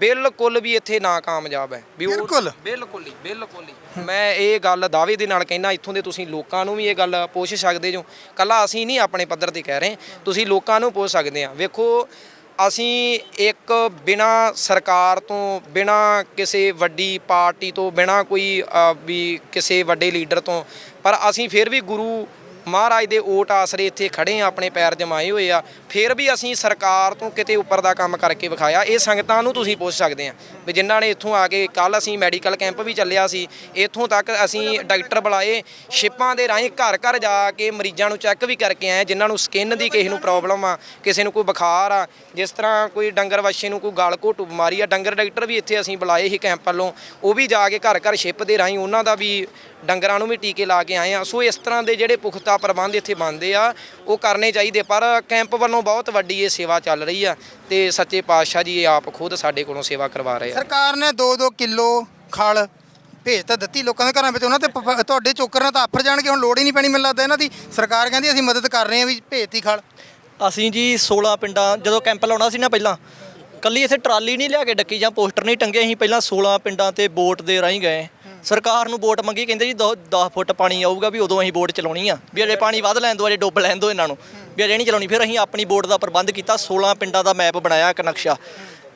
ਬਿਲਕੁਲ ਵੀ ਇੱਥੇ ਨਾਕਾਮਯਾਬ ਹੈ। ਵੀ ਉਹ ਬਿਲਕੁਲ। ਬਿਲਕੁਲ ਹੀ ਬਿਲਕੁਲ ਹੀ। ਮੈਂ ਇਹ ਗੱਲ ਦਾਅਵੇ ਦੇ ਨਾਲ ਕਹਿਣਾ ਇੱਥੋਂ ਦੇ ਤੁਸੀਂ ਲੋਕਾਂ ਨੂੰ ਵੀ ਇਹ ਗੱਲ ਪੁੱਛ ਸਕਦੇ ਜੋ। ਕੱਲਾ ਅਸੀਂ ਨਹੀਂ ਆਪਣੇ ਪੱਧਰ ਤੇ ਕਹਿ ਰਹੇ ਤੁਸੀਂ ਲੋਕਾਂ ਨੂੰ ਪੁੱਛ ਸਕਦੇ ਆ। ਵੇਖੋ ਅਸੀਂ ਇੱਕ ਬਿਨਾ ਸਰਕਾਰ ਤੋਂ, ਬਿਨਾ ਕਿਸੇ ਵੱਡੀ ਪਾਰਟੀ ਤੋਂ, ਬਿਨਾ ਕੋਈ ਵੀ ਕਿਸੇ ਵੱਡੇ ਲੀਡਰ ਤੋਂ, ਪਰ ਅਸੀਂ ਫਿਰ ਵੀ ਗੁਰੂ ਮਹਾਰਾਜ ਦੇ ਓਟ ਆਸਰੇ ਇੱਥੇ ਖੜੇ ਆ ਆਪਣੇ ਪੈਰ ਜਮਾਏ ਹੋਏ ਆ, ਫਿਰ ਵੀ ਅਸੀਂ ਸਰਕਾਰ ਤੋਂ ਕਿਤੇ ਉੱਪਰ ਦਾ ਕੰਮ ਕਰਕੇ ਵਿਖਾਇਆ, ਇਹ ਸੰਗਤਾਂ ਨੂੰ ਤੁਸੀਂ ਪੁੱਛ ਸਕਦੇ ਆ। ਵੀ ਜਿਨ੍ਹਾਂ ਨੇ ਇੱਥੋਂ ਆ ਕੇ ਕੱਲ ਅਸੀਂ ਮੈਡੀਕਲ ਕੈਂਪ ਵੀ ਚੱਲਿਆ ਸੀ, ਇੱਥੋਂ ਤੱਕ ਅਸੀਂ ਡਾਕਟਰ ਬੁਲਾਏ, ਸ਼ਿਪਾਂ ਦੇ ਰਾਹੀਂ ਘਰ ਘਰ ਜਾ ਕੇ ਮਰੀਜ਼ਾਂ ਨੂੰ ਚੈੱਕ ਵੀ ਕਰਕੇ ਆਏ, ਜਿਨ੍ਹਾਂ ਨੂੰ ਸਕਿਨ ਦੀ ਕਿਸੇ ਨੂੰ ਪ੍ਰੋਬਲਮ ਆ, ਕਿਸੇ ਨੂੰ ਕੋਈ ਬੁਖਾਰ ਆ, ਜਿਸ ਤਰ੍ਹਾਂ ਕੋਈ ਡੰਗਰ ਵੱਛੇ ਨੂੰ ਕੋਈ ਗਲ ਘੋਟੂ ਬਿਮਾਰੀ ਆ, ਡੰਗਰ ਡਾਕਟਰ ਵੀ ਇੱਥੇ ਅਸੀਂ ਬੁਲਾਏ ਸੀ ਕੈਂਪ ਵੱਲੋਂ, ਉਹ ਵੀ ਜਾ ਕੇ ਘਰ ਘਰ ਸ਼ਿਪ ਦੇ ਰਾਹੀਂ ਉਹਨਾਂ ਦਾ ਵੀ ਡੰਗਰਾਂ ਨੂੰ ਵੀ ਟੀਕੇ ਲਾ ਕੇ ਆਏ ਆ। ਸੋ ਇਸ ਤਰ੍ਹਾਂ ਦੇ ਜਿਹੜੇ ਪੁਖਤਾ ਪ੍ਰਬੰਧ ਇੱਥੇ ਬਣਦੇ ਆ, ਉਹ ਕਰਨੇ ਚਾਹੀਦੇ, ਪਰ ਕੈਂਪ ਵੱਲੋਂ ਬਹੁਤ ਵੱਡੀ ਇਹ ਸੇਵਾ ਚੱਲ ਰਹੀ ਆ, ਤੇ ਸੱਚੇ ਪਾਤਸ਼ਾਹ ਜੀ ਇਹ ਆਪ ਖੁਦ ਸਾਡੇ ਕੋਲੋਂ ਸੇਵਾ ਕਰਵਾ ਰਹੇ ਆ। ਸਰਕਾਰ ਨੇ 2-2 ਕਿਲੋ ਖਲ ਭੇਜ ਤਾਂ ਦਿੱਤੀ ਲੋਕਾਂ ਦੇ ਘਰਾਂ ਵਿੱਚ। ਉਹਨਾਂ ਤੇ ਪ- ਤੁਹਾਡੇ ਚੋਕਰ ਨਾਲ ਤਾਂ ਆਫਰ ਜਾਣਗੇ, ਹੁਣ ਲੋੜ ਹੀ ਨਹੀਂ ਪੈਣੀ ਮੈਨੂੰ ਲੱਗਦਾ ਇਹਨਾਂ ਦੀ। ਸਰਕਾਰ ਕਹਿੰਦੀ ਅਸੀਂ ਮਦਦ ਕਰ ਰਹੇ ਹਾਂ ਵੀ ਭੇਜਤੀ ਖਲ। ਅਸੀਂ ਜੀ 16 ਪਿੰਡਾਂ, ਜਦੋਂ ਕੈਂਪ ਲਾਉਣਾ ਸੀ ਨਾ ਪਹਿਲਾਂ, ਕੱਲੀ ਇੱਥੇ ਟਰਾਲੀ ਨਹੀਂ ਲਿਆ ਕੇ ਡੱਕੀ ਜਾਂ ਪੋਸਟਰ ਨਹੀਂ ਟੰਗੇ, ਅਸੀਂ ਪਹਿਲਾਂ 16 ਪਿੰਡਾਂ ਤੇ ਬੋਟ ਦੇ ਰਾਹੀਂ ਗਏ। ਸਰਕਾਰ ਨੂੰ ਵੋਟ ਮੰਗੀ, ਕਹਿੰਦੇ ਜੀ 10 ਫੁੱਟ ਪਾਣੀ ਆਊਗਾ ਵੀ ਉਦੋਂ ਅਸੀਂ ਵੋਟ ਚਲਾਉਣੀ ਆ। ਵੀ ਅਜੇ ਪਾਣੀ ਵੱਧ ਲੈਣ ਦੋ, ਅਜੇ ਡੁੱਬ ਲੈਣ ਦੋ ਇਹਨਾਂ ਨੂੰ। ਵੀ ਅਜੇ ਨਹੀਂ ਚਲਾਉਣੀ, ਫਿਰ ਅਸੀਂ ਆਪਣੀ ਵੋਟ ਦਾ ਪ੍ਰਬੰਧ ਕੀਤਾ 16 ਪਿੰਡਾਂ ਦਾ ਮੈਪ ਬਣਾਇਆ ਇੱਕ ਨਕਸ਼ਾ।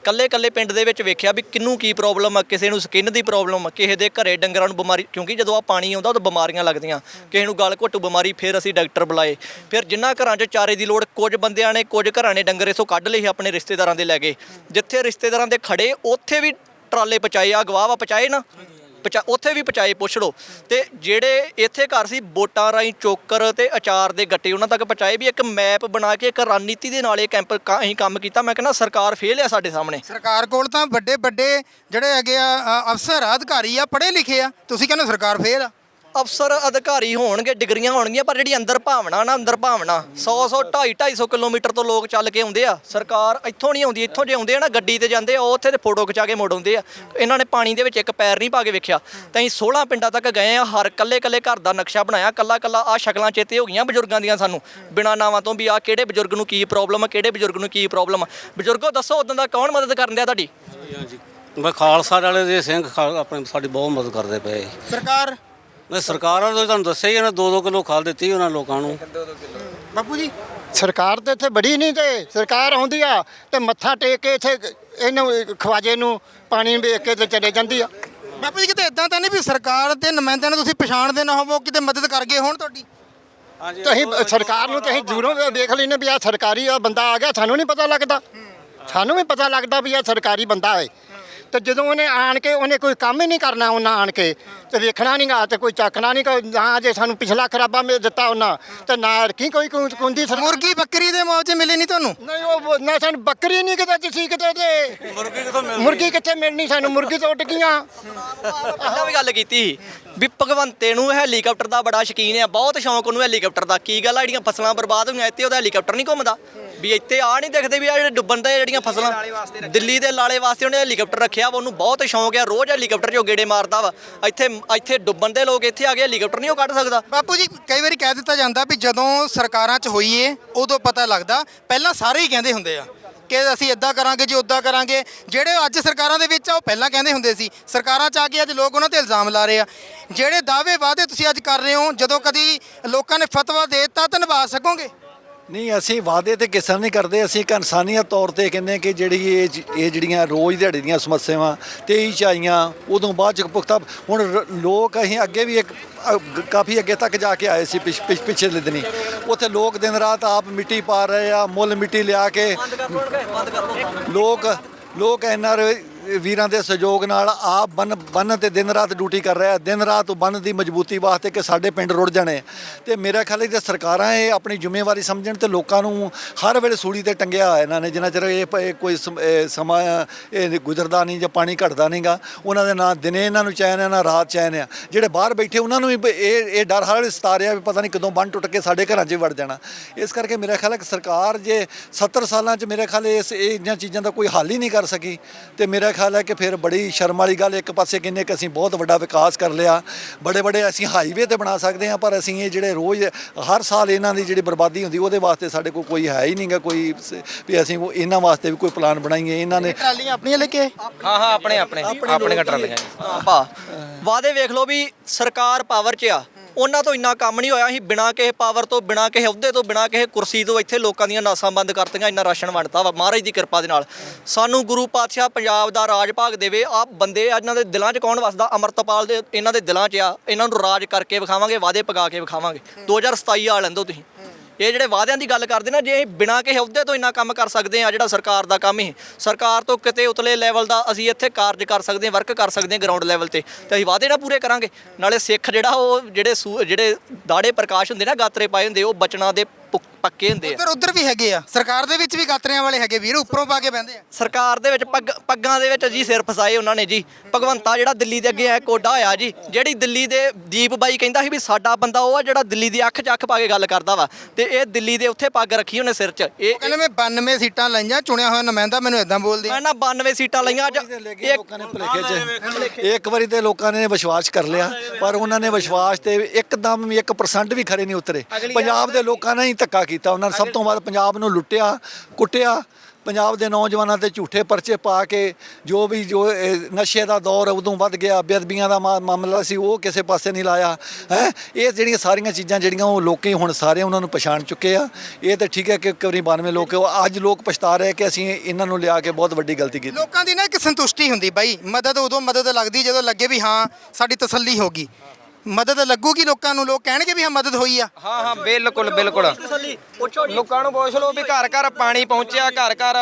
ਕੱਲੇ ਕੱਲੇ ਪਿੰਡ ਦੇ ਵਿੱਚ ਵੇਖਿਆ ਵੀ ਕਿੰਨੂੰ ਕੀ ਪ੍ਰੋਬਲਮ ਆ, ਕਿਸੇ ਨੂੰ ਸਕਿਨ ਦੀ ਪ੍ਰੋਬਲਮ ਆ, ਕਿਸੇ ਦੇ ਘਰੇ ਡੰਗਰਾਂ ਨੂੰ ਬਿਮਾਰੀ, ਕਿਉਂਕਿ ਜਦੋਂ ਆ ਪਾਣੀ ਆਉਂਦਾ, ਉਦੋਂ ਬਿਮਾਰੀਆਂ ਲੱਗਦੀਆਂ। ਕਿਸੇ ਨੂੰ ਗਲ ਘੁੱਟੂ ਬਿਮਾਰੀ, ਫਿਰ ਅਸੀਂ ਡਾਕਟਰ ਬੁਲਾਏ। ਫਿਰ ਜਿਨ੍ਹਾਂ ਘਰਾਂ 'ਚ ਚਾਰੇ ਦੀ ਲੋੜ, ਕੁਝ ਬੰਦਿਆਂ ਨੇ, ਕੁਝ ਘਰਾਂ ਨੇ ਡੰਗਰ ਇਸੋਂ ਕੱਢ ਲਏ ਸੀ ਆਪਣੇ ਰਿਸ਼ਤੇਦਾਰਾਂ ਦੇ ਲੈ ਗਏ। ਜਿੱਥੇ ਰਿਸ਼ਤੇਦਾਰਾਂ ਦੇ ਖੜੇ, ਉੱਥੇ ਵੀ ਟਰਾਲੇ ਪਚਾਏ ਆ ਗਵਾਹ ਵਾ ਪਚਾਏ ਨਾ। ਪਚਾ ਉੱਥੇ ਵੀ ਪਚਾਏ ਪੁੱਛ ਲਓ। ਤੇ ਜਿਹੜੇ ਇੱਥੇ ਘਰ ਸੀ ਵੋਟਾਂ ਰਾਹੀਂ ਚੋਕਰ ਤੇ ਅਚਾਰ ਦੇ ਗੱਟੇ ਉਹਨਾਂ ਤੱਕ ਪਹੁੰਚਾਏ ਵੀ ਇੱਕ ਮੈਪ ਬਣਾ ਕੇ ਇੱਕ ਰਣਨੀਤੀ ਦੇ ਨਾਲ ਇਹ ਕੈਂਪ ਕ- ਅਸੀਂ ਕੰਮ ਕੀਤਾ। ਮੈਂ ਕਹਿੰਦਾ ਸਰਕਾਰ ਫੇਲ ਆ ਸਾਡੇ ਸਾਹਮਣੇ। ਸਰਕਾਰ ਕੋਲ ਤਾਂ ਵੱਡੇ ਵੱਡੇ ਜਿਹੜੇ ਹੈਗੇ ਆ ਅ, ਅਫਸਰ ਆ ਅਧਿਕਾਰੀ ਆ ਪੜ੍ਹੇ ਲਿਖੇ ਆ। ਤੁਸੀਂ ਕਹਿੰਦੇ ਸਰਕਾਰ ਫੇਲ ਆ। ਅਫਸਰ ਅਧਿਕਾਰੀ ਹੋਣਗੇ ਡਿਗਰੀਆਂ ਹੋਣਗੀਆਂ ਪਰ ਜਿਹੜੀ ਅੰਦਰ ਭਾਵਨਾ ਨਾ ਅੰਦਰ ਭਾਵਨਾ 100 100 250 250 ਕਿਲੋਮੀਟਰ ਤੋਂ ਲੋਕ ਚੱਲ ਕੇ ਆਉਂਦੇ ਆ। ਸਰਕਾਰ ਇੱਥੋਂ ਨਹੀਂ ਆਉਂਦੀ ਇੱਥੋਂ ਜੇ ਆਉਂਦੇ ਆ ਨਾ ਗੱਡੀ ਤੇ ਜਾਂਦੇ ਆ ਉਹ ਉੱਥੇ ਤੇ ਫੋਟੋ ਖਿਚਾ ਕੇ ਮੁੜ ਆਉਂਦੇ ਆ। ਇਹਨਾਂ ਨੇ ਪਾਣੀ ਦੇ ਵਿੱਚ ਇੱਕ ਪੈਰ ਨਹੀਂ ਪਾ ਕੇ ਵੇਖਿਆ। ਤਾਂ ਅਸੀਂ 16 ਪਿੰਡਾਂ ਤੱਕ ਗਏ ਆ ਹਰ ਕੱਲੇ ਕੱਲੇ ਘਰ ਦਾ ਨਕਸ਼ਾ ਬਣਾਇਆ ਕੱਲਾ ਕੱਲਾ ਆ ਸ਼ਕਲਾਂ ਚੇਤੇ ਹੋ ਗਈਆਂ ਬਜ਼ੁਰਗਾਂ ਦੀਆਂ ਸਾਨੂੰ। ਬਿਨਾਂ ਨਾਵਾਂ ਤੋਂ ਵੀ ਆ ਕਿਹੜੇ ਬਜ਼ੁਰਗ ਨੂੰ ਕੀ ਪ੍ਰੋਬਲਮ ਆ ਕਿਹੜੇ ਬਜ਼ੁਰਗ ਨੂੰ ਕੀ ਪ੍ਰੋਬਲਮ ਆ। ਬਜ਼ੁਰਗੋ ਦੱਸੋ ਉਦੋਂ ਦਾ ਕੌਣ ਮਦਦ ਕਰਨ ਦਿਆ ਤੁਹਾਡੀ? ਹਾਂਜੀ ਮੈਂ ਖਾਲਸਾ ਵਾਲੇ ਦੇ ਸਿੰਘ ਆਪਣੇ ਸਾਡੀ ਬਹੁਤ ਮਦਦ ਕਰਦੇ ਪਏ। ਸਰਕਾਰ ਮੈਂ ਸਰਕਾਰ ਵੱਲੋਂ ਤੁਹਾਨੂੰ ਦੱਸਿਆ ਹੀ ਇਹਨਾਂ 2-2 ਕਿਲੋ ਖਾਲ ਦਿੱਤੀ ਉਹਨਾਂ ਲੋਕਾਂ ਨੂੰ। ਬਾਪੂ ਜੀ ਸਰਕਾਰ ਤੇ ਇੱਥੇ ਬੜੀ ਨਹੀਂ ਤੇ ਸਰਕਾਰ ਆਉਂਦੀ ਆ ਤੇ ਮੱਥਾ ਟੇਕ ਕੇ ਇੱਥੇ ਇਹਨੂੰ ਖਵਾਜੇ ਨੂੰ ਪਾਣੀ ਵੇਚ ਕੇ ਤੇ ਚਲੇ ਜਾਂਦੀ ਆ। ਬਾਪੂ ਜੀ ਕਿਤੇ ਇਦਾਂ ਤਾਂ ਨਹੀਂ ਵੀ ਸਰਕਾਰ ਦੇ ਨੁਮਾਇੰਦਿਆਂ ਨੂੰ ਤੁਸੀਂ ਪਛਾਣਦੇ ਨਾ ਹੋਵੋ ਕਿਤੇ ਮਦਦ ਕਰ ਗਏ ਹੋਣ ਤੁਹਾਡੀ? ਤੁਸੀਂ ਸਰਕਾਰ ਨੂੰ ਤੁਸੀਂ ਦੂਰੋਂ ਦੇਖ ਲੈਨੇ ਵੀ ਆ ਸਰਕਾਰੀ ਆ ਬੰਦਾ ਆ ਗਿਆ ਸਾਨੂੰ ਨਹੀਂ ਪਤਾ ਲੱਗਦਾ। ਸਾਨੂੰ ਵੀ ਪਤਾ ਲੱਗਦਾ ਵੀ ਆ ਸਰਕਾਰੀ ਬੰਦਾ ਹੈ ਤੇ ਜਦੋਂ ਉਹਨੇ ਆਣ ਕੇ ਉਹਨੇ ਕੋਈ ਕੰਮ ਹੀ ਨਹੀਂ ਕਰਨਾ ਉਹਨਾਂ ਆਣ ਕੇ। ਤੇ ਵੇਖਣਾ ਨਹੀਂਗਾ ਤੇ ਕੋਈ ਚੱਕਣਾ ਨਹੀਂ ਕੋਈ ਨਾ ਜੇ ਸਾਨੂੰ ਪਿਛਲਾ ਖਰਾਬਾ ਮੇ ਦਿੱਤਾ ਉਹਨਾਂ ਤੇ ਨਾ ਰਕੀ ਕੋਈ ਕੁੰ- ਕੁੰਦੀ ਸਰਕਾਰ ਮੁਰਗੀ ਬੱਕਰੀ ਦੇ ਮੁਆਵਜ਼ੇ ਮਿਲੇ ਨਹੀਂ ਤੁਹਾਨੂੰ? ਨਹੀਂ ਉਹ ਨਾ ਸਾਨੂੰ ਬੱਕਰੀ ਨਹੀਂ ਕਿਤੇ ਤੁਸੀਂ ਕਿਤੇ ਤੇ ਮੁਰਗੀ ਕਿੱਥੋਂ ਮਿਲਣੀ? ਮੁਰਗੀ ਕਿੱਥੇ ਮਿਲਣੀ ਸਾਨੂੰ? ਮੁਰਗੀ ਤੋਂ ਉੱਡ ਗਈਆਂ। ਪਹਿਲਾਂ ਵੀ ਗੱਲ ਕੀਤੀ ਸੀ ਵੀ ਭਗਵੰਤੇ ਨੂੰ ਹੈਲੀਕਾਪਟਰ ਦਾ ਬੜਾ ਸ਼ੌਕੀਨ ਆ ਬਹੁਤ ਸ਼ੌਂਕ ਉਹਨੂੰ ਹੈਲੀਕਾਪਟਰ ਦਾ। ਕੀ ਗੱਲ ਆ ਜਿਹੜੀਆਂ ਫਸਲਾਂ ਬਰਬਾਦ ਹੋਈਆਂ ਇੱਥੇ ਉਹਦਾ ਹੈਲੀਕਾਪਟਰ ਨਹੀਂ ਘੁੰਮਦਾ? ਵੀ ਇੱਥੇ ਆ ਨਹੀਂ ਦਿਖਦੇ ਵੀ ਆ ਜਿਹੜੇ ਡੁੱਬਣ ਦੇ ਜਿਹੜੀਆਂ ਫਸਲਾਂ। ਦਿੱਲੀ ਦੇ ਲਾਲੇ ਵਾਸਤੇ ਉਹਨੇ ਹੈਲੀਕਾਪਟਰ ਰੱਖਿਆ ਵਾ ਉਹਨੂੰ ਬਹੁਤ ਸ਼ੌਂਕ ਆ ਰੋਜ਼ ਹੈਲੀਕਾਪਟਰ 'ਚੋਂ ਗੇੜੇ ਮਾਰਦਾ ਵਾ। ਇੱਥੇ ਇੱਥੇ ਡੁੱਬਣ ਦੇ ਲੋਕ ਇੱਥੇ ਆ ਕੇ ਹੈਲੀਕਾਪਟਰ ਨਹੀਂ ਉਹ ਕੱਢ ਸਕਦਾ। ਬਾਪੂ ਜੀ ਕਈ ਵਾਰੀ ਕਹਿ ਦਿੱਤਾ ਜਾਂਦਾ ਵੀ ਜਦੋਂ ਸਰਕਾਰਾਂ 'ਚ ਹੋਈਏ ਉਦੋਂ ਪਤਾ ਲੱਗਦਾ ਪਹਿਲਾਂ ਸਾਰੇ ਹੀ ਕਹਿੰਦੇ ਹੁੰਦੇ ਆ ਕਿ ਅਸੀਂ ਇਦਾਂ ਕਰਾਂਗੇ ਜੀ ਉਦਾਂ ਕਰਾਂਗੇ। ਜਿਹੜੇ ਅੱਜ ਸਰਕਾਰਾਂ ਦੇ ਵਿੱਚ ਆ ਉਹ ਪਹਿਲਾਂ ਕਹਿੰਦੇ ਹੁੰਦੇ ਸੀ। ਸਰਕਾਰਾਂ 'ਚ ਆ ਕੇ ਅੱਜ ਲੋਕ ਉਹਨਾਂ ਤੇ ਇਲਜ਼ਾਮ ਲਾ ਰਹੇ ਆ। ਜਿਹੜੇ ਦਾਅਵੇ ਵਾਅਦੇ ਤੁਸੀਂ ਅੱਜ ਕਰ ਰਹੇ ਹੋ ਜਦੋਂ ਕਦੀ ਲੋਕਾਂ ਨੇ ਫਤਵਾ ਦੇ ਦਿੱਤਾ ਤਾਂ ਨਿਭਾ ਸਕੋਗੇ? ਨਹੀਂ ਅਸੀਂ ਵਾਅਦੇ ਤੇ ਕਿਸੇ ਨਾਲ ਨਹੀਂ ਕਰਦੇ ਅਸੀਂ ਇੱਕ ਇਨਸਾਨੀਅਤ ਤੌਰ ਤੇ ਕਹਿੰਦੇ ਕਿ ਜਿਹੜੀ ਇਹ ਜ- ਇਹ ਜਿਹੜੀਆਂ ਰੋਜ਼ ਦਿਹਾੜੀ ਦੀਆਂ ਸਮੱਸਿਆਵਾਂ 23 ਚ ਆਈਆਂ ਉਦੋਂ ਬਾਅਦ ਚ ਪੁਖਤਾ ਹੁਣ ਰ- ਲੋਕ ਅਸੀਂ ਅੱਗੇ ਵੀ ਇੱਕ ਅ, ਗ- ਕਾਫੀ ਅੱਗੇ ਤੱਕ ਜਾ ਕੇ ਆਏ ਸੀ ਪਿਛ- ਪਿਛ- ਪਿਛਲੇ ਦਿਨੀ। ਉੱਥੇ ਲੋਕ ਦਿਨ ਰਾਤ ਆਪ ਮਿੱਟੀ ਪਾ ਰਹੇ ਆ ਮੁੱਲ ਮਿੱਟੀ ਲਿਆ ਕੇ ਲੋਕ ਲੋਕ ਐਨਆਰ ਵੀਰਾਂ ਦੇ ਸਹਿਯੋਗ ਨਾਲ ਆਪ ਬੰਨ ਬੰਨ ਤੇ ਦਿਨ ਰਾਤ ਡਿਊਟੀ ਕਰ ਰਿਹਾ ਦਿਨ ਰਾਤ ਬੰਨ ਦੀ ਮਜ਼ਬੂਤੀ ਵਾਸਤੇ ਕਿ ਸਾਡੇ ਪਿੰਡ ਰੁੜ ਜਾਣੇ। ਤੇ ਮੇਰਾ ਖਿਆਲ ਹੈ ਕਿ ਸਰਕਾਰਾਂ ਇਹ ਆਪਣੀ ਜ਼ਿੰਮੇਵਾਰੀ ਸਮਝਣ ਤੇ ਲੋਕਾਂ ਨੂੰ ਹਰ ਵੇਲੇ ਸੂਲੀ ਤੇ ਟੰਗਿਆ ਹੋਇਆ ਇਹਨਾਂ ਨੇ, ਜਿੰਨਾ ਚਿਰ ਇਹ ਕੋਈ ਸਮਾਂ, ਇਹ ਗੁਜ਼ਰਦਾ ਨਹੀਂ ਜਾਂ ਪਾਣੀ ਘਟਦਾ ਨਹੀਂਗਾ, ਉਹਨਾਂ ਦੇ ਨਾ ਦਿਨੇ ਇਹਨਾਂ ਨੂੰ ਚੈਨ ਹੈ, ਨਾ ਰਾਤ ਚੈਨ ਆ ਜਿਹੜੇ ਬਾਹਰ ਬੈਠੇ ਉਹਨਾਂ ਨੂੰ ਵੀ ਇਹ ਇਹ ਡਰ ਹਰ ਵੇਲੇ ਸਤਾ ਰਿਹਾ ਵੀ ਪਤਾ ਨਹੀਂ ਕਦੋਂ ਬੰਨ ਟੁੱਟ ਕੇ ਸਾਡੇ ਘਰਾਂ 'ਚ ਹੀ ਵੜ ਜਾਣਾ। ਇਸ ਕਰਕੇ ਮੇਰਾ ਖਿਆਲ ਹੈ ਕਿ ਸਰਕਾਰ ਜੇ 70 ਸਾਲਾਂ 'ਚ ਮੇਰੇ ਖਿਆਲ ਇਸ ਇਹਨਾਂ ਚੀਜ਼ਾਂ ਦਾ ਕੋਈ ਹੱਲ ਹੀ ਨਹੀਂ ਕਰ ਸਕੀ, ਤੇ ਮੇਰਾ ਖਿਆਲ ਹੈ ਕਿ ਫਿਰ ਬੜੀ ਸ਼ਰਮ ਵਾਲੀ ਗੱਲ ਇੱਕ ਪਾਸੇ ਕਹਿੰਦੇ ਕਿ ਅਸੀਂ ਬਹੁਤ ਵੱਡਾ ਵਿਕਾਸ ਕਰ ਲਿਆ ਬੜੇ ਬੜੇ ਅਸੀਂ ਹਾਈਵੇ ਤੇ ਬਣਾ ਸਕਦੇ ਹਾਂ ਪਰ ਅਸੀਂ ਇਹ ਜਿਹੜੇ ਰੋਜ਼ ਹਰ ਸਾਲ ਇਹਨਾਂ ਦੀ ਜਿਹੜੀ ਬਰਬਾਦੀ ਹੁੰਦੀ ਉਹਦੇ ਵਾਸਤੇ ਸਾਡੇ ਕੋਲ ਕੋਈ ਹੈ ਹੀ ਨਹੀਂਗਾ ਕੋਈ ਵੀ ਅਸੀਂ ਉਹ ਇਹਨਾਂ ਵਾਸਤੇ ਵੀ ਕੋਈ ਪਲਾਨ ਬਣਾਈਏ ਇਹਨਾਂ ਨੇ ਟਰਾਲੀਆਂ ਆਪਣੀਆਂ ਲੈ ਕੇ ਹਾਂ ਹਾਂ ਆਪਣੇ ਆਪਣੇ ਆਪਣੇ ਹਾਂ ਭਾ ਵਾਅਦੇ ਵੇਖ ਲਓ ਵੀ ਸਰਕਾਰ ਪਾਵਰ 'ਚ ਆ। ਉਹਨਾਂ ਤੋਂ ਇੰਨਾ ਕੰਮ ਨਹੀਂ ਹੋਇਆ। ਅਸੀਂ ਬਿਨਾਂ ਕਿਸੇ ਪਾਵਰ ਤੋਂ ਬਿਨਾਂ ਕਿਸੇ ਅਹੁਦੇ ਤੋਂ ਬਿਨਾਂ ਕਿਸੇ ਕੁਰਸੀ ਤੋਂ ਇੱਥੇ ਲੋਕਾਂ ਦੀਆਂ ਨਾਸਾਂ ਬੰਦ ਕਰਤੀਆਂ ਇੰਨਾ ਰਾਸ਼ਨ ਵੰਡਤਾ ਵਾ। ਮਹਾਰਾਜ ਦੀ ਕਿਰਪਾ ਦੇ ਨਾਲ। ਸਾਨੂੰ ਗੁਰੂ ਪਾਤਸ਼ਾਹ ਪੰਜਾਬ ਦਾ ਰਾਜ ਭਾਗ ਦੇਵੇ। ਆ ਬੰਦੇ ਇਹਨਾਂ ਦੇ ਦਿਲਾਂ 'ਚ ਕੌਣ ਵਸਦਾ? ਅਮਰਤਪਾਲ ਦੇ ਇਹਨਾਂ ਦੇ ਦਿਲਾਂ 'ਚ ਆ। ਇਹਨਾਂ ਨੂੰ ਰਾਜ ਕਰਕੇ ਵਿਖਾਵਾਂਗੇ ਵਾਅਦੇ ਪਗਾ ਕੇ ਵਿਖਾਵਾਂਗੇ। 2027 ਆ ਲੈਂਦੋ ਤੁਸੀਂ। ਇਹ ਜਿਹੜੇ ਵਾਅਦਿਆਂ ਦੀ ਗੱਲ ਕਰਦੇ ਨਾ, ਜੇ ਬਿਨਾਂ ਕਿਸੇ ਅਹੁਦੇ ਤੋਂ ਇੰਨਾ ਕੰਮ ਕਰ ਸਕਦੇ ਆ ਜਿਹੜਾ ਸਰਕਾਰ ਦਾ ਕੰਮ ਹੀ ਸਰਕਾਰ ਤੋਂ ਕਿਤੇ ਉਤਲੇ ਲੈਵਲ ਦਾ ਅਸੀਂ ਇੱਥੇ ਕਾਰਜ ਕਰ ਸਕਦੇ ਹਾਂ ਵਰਕ ਕਰ ਸਕਦੇ ਹਾਂ ਗਰਾਊਂਡ ਲੈਵਲ ਤੇ ਤੇ ਅਸੀਂ ਵਾਅਦੇ ਨਾ ਪੂਰੇ ਕਰਾਂਗੇ। ਨਾਲੇ ਸਿੱਖ ਜਿਹੜਾ ਉਹ, ਜਿਹੜੇ ਸੂ- ਜਿਹੜੇ ਦਾੜੇ ਪ੍ਰਕਾਸ਼ ਹੁੰਦੇ ਨਾ, ਗਾਤਰੇ ਪਾਏ ਹੁੰਦੇ, ਉਹ ਬਚਣਾ ਦੇ ਪੁ- ਪੱਕੇ ਹੁੰਦੇ ਆ। ਉਧਰ ਉਧਰ ਵੀ ਹੈਗੇ ਆ। ਸਰਕਾਰ ਦੇ ਵਿੱਚ ਵੀ ਗਾਤਰਿਆਂ ਵਾਲੇ ਹੈਗੇ ਵੀਰ ਉੱਪਰੋਂ ਪਾ ਕੇ ਬਹਿੰਦੇ ਆ। ਸਰਕਾਰ ਦੇ ਵਿੱਚ ਪੱਗ ਪੱਗਾਂ ਦੇ ਵਿੱਚ ਜੀ ਸਿਰ ਫਸਾਏ ਉਹਨਾਂ ਨੇ ਜੀ। ਭਗਵੰਤਾ ਜਿਹੜਾ ਦਿੱਲੀ ਦੇ ਅੱਗੇ ਐ ਕੋਡਾ ਹੋਇਆ ਜੀ ਜਿਹੜੀ ਦਿੱਲੀ ਦੇ ਦੀਪ ਬਾਈ ਕਹਿੰਦਾ ਸੀ ਵੀ ਸਾਡਾ ਬੰਦਾ ਉਹ ਆ ਜਿਹੜਾ ਦਿੱਲੀ ਦੀ ਅੱਖ 'ਚ ਅੱਖ ਪਾ ਕੇ ਗੱਲ ਕਰਦਾ ਵਾ। ਤੇ ਇਹ ਦਿੱਲੀ ਦੇ ਉੱਥੇ ਪੱਗ ਰੱਖੀ ਉਹਨੇ ਸਿਰ 'ਚ। ਇਹ ਕਹਿੰਦੇ ਮੈਂ 92 ਸੀਟਾਂ ਲਈਆਂ ਚੁਣਿਆ ਹੋਇਆ ਨੁਮਾਇੰਦਾ ਮੈਨੂੰ ਇਦਾਂ ਬੋਲਦੇ ਆ। ਮੈਂ ਨਾ 92 ਸੀਟਾਂ ਲਈਆਂ ਅੱਜ। ਇੱਕ ਲੋਕਾਂ ਨੇ ਭੁਲੇਖੇ 'ਚ। ਇੱਕ ਵਾਰੀ ਤੇ ਲੋਕਾਂ ਨੇ ਵਿਸ਼ਵਾਸ ਕਰ ਲਿਆ ਪਰ ਉਹਨਾਂ ਨੇ ਵਿਸ਼ਵਾਸ ਤੇ ਇੱਕਦਮ ਵੀ 1% ਵੀ ਖਰੇ ਨਹੀਂ ਉਤਰੇ। ਪੰਜਾਬ ਦੇ ਲੋਕਾਂ ਨੇ ਹੀ ਧੱਕਾ ਕੀਤਾ। ਉਹਨਾਂ ਨੇ ਸਭ ਤੋਂ ਵੱਧ ਪੰਜਾਬ ਨੂੰ ਲੁੱਟਿਆ ਕੁੱਟਿਆ। ਪੰਜਾਬ ਦੇ ਨੌਜਵਾਨਾਂ ਤੇ ਝੂਠੇ ਪਰਚੇ ਪਾ ਕੇ ਜੋ ਵੀ ਜੋ ਇਹ ਨਸ਼ੇ ਦਾ ਦੌਰ ਉਦੋਂ ਵੱਧ ਗਿਆ ਬੇਅਦਬੀਆਂ ਦਾ ਮਾ- ਮਾਮਲਾ ਸੀ ਉਹ ਕਿਸੇ ਪਾਸੇ ਨਹੀਂ ਲਾਇਆ। ਹੈ? ਇਹ ਜਿਹੜੀਆਂ ਸਾਰੀਆਂ ਚੀਜ਼ਾਂ ਜਿਹੜੀਆਂ ਉਹ ਲੋਕੀ ਹੁਣ ਸਾਰੇ ਉਹਨਾਂ ਨੂੰ ਪਛਾਣ ਚੁੱਕੇ ਆ। ਇਹ ਤਾਂ ਠੀਕ ਹੈ ਕਿ ਇੱਕ ਵਾਰੀ 92 ਲੋਕ ਉਹ ਅੱਜ ਲੋਕ ਪਛਤਾ ਰਹੇ ਕਿ ਅਸੀਂ ਇਹਨਾਂ ਨੂੰ ਲਿਆ ਕੇ ਬਹੁਤ ਵੱਡੀ ਗਲਤੀ ਕੀਤੀ। ਲੋਕਾਂ ਦੀ ਨਾ ਇੱਕ ਸੰਤੁਸ਼ਟੀ ਹੁੰਦੀ ਬਾਈ। ਮਦਦ ਉਦੋਂ ਮਦਦ ਲੱਗਦੀ ਜਦੋਂ ਲੱਗੇ ਵੀ ਹਾਂ ਸਾਡੀ ਤਸੱਲੀ ਹੋ ਗਈ। ਮਦਦ ਲੱਗੂਗੀ ਲੋਕਾਂ ਨੂੰ ਲੋਕ ਕਹਿਣਗੇ ਵੀ ਹਾਂ ਮਦਦ ਹੋਈ ਆ। ਹਾਂ ਹਾਂ ਬਿਲਕੁਲ ਬਿਲਕੁਲ। ਲੋਕਾਂ ਨੂੰ ਪੁੱਛ ਲਓ ਵੀ ਘਰ ਘਰ ਪਾਣੀ ਪਹੁੰਚਿਆ ਘਰ ਘਰ।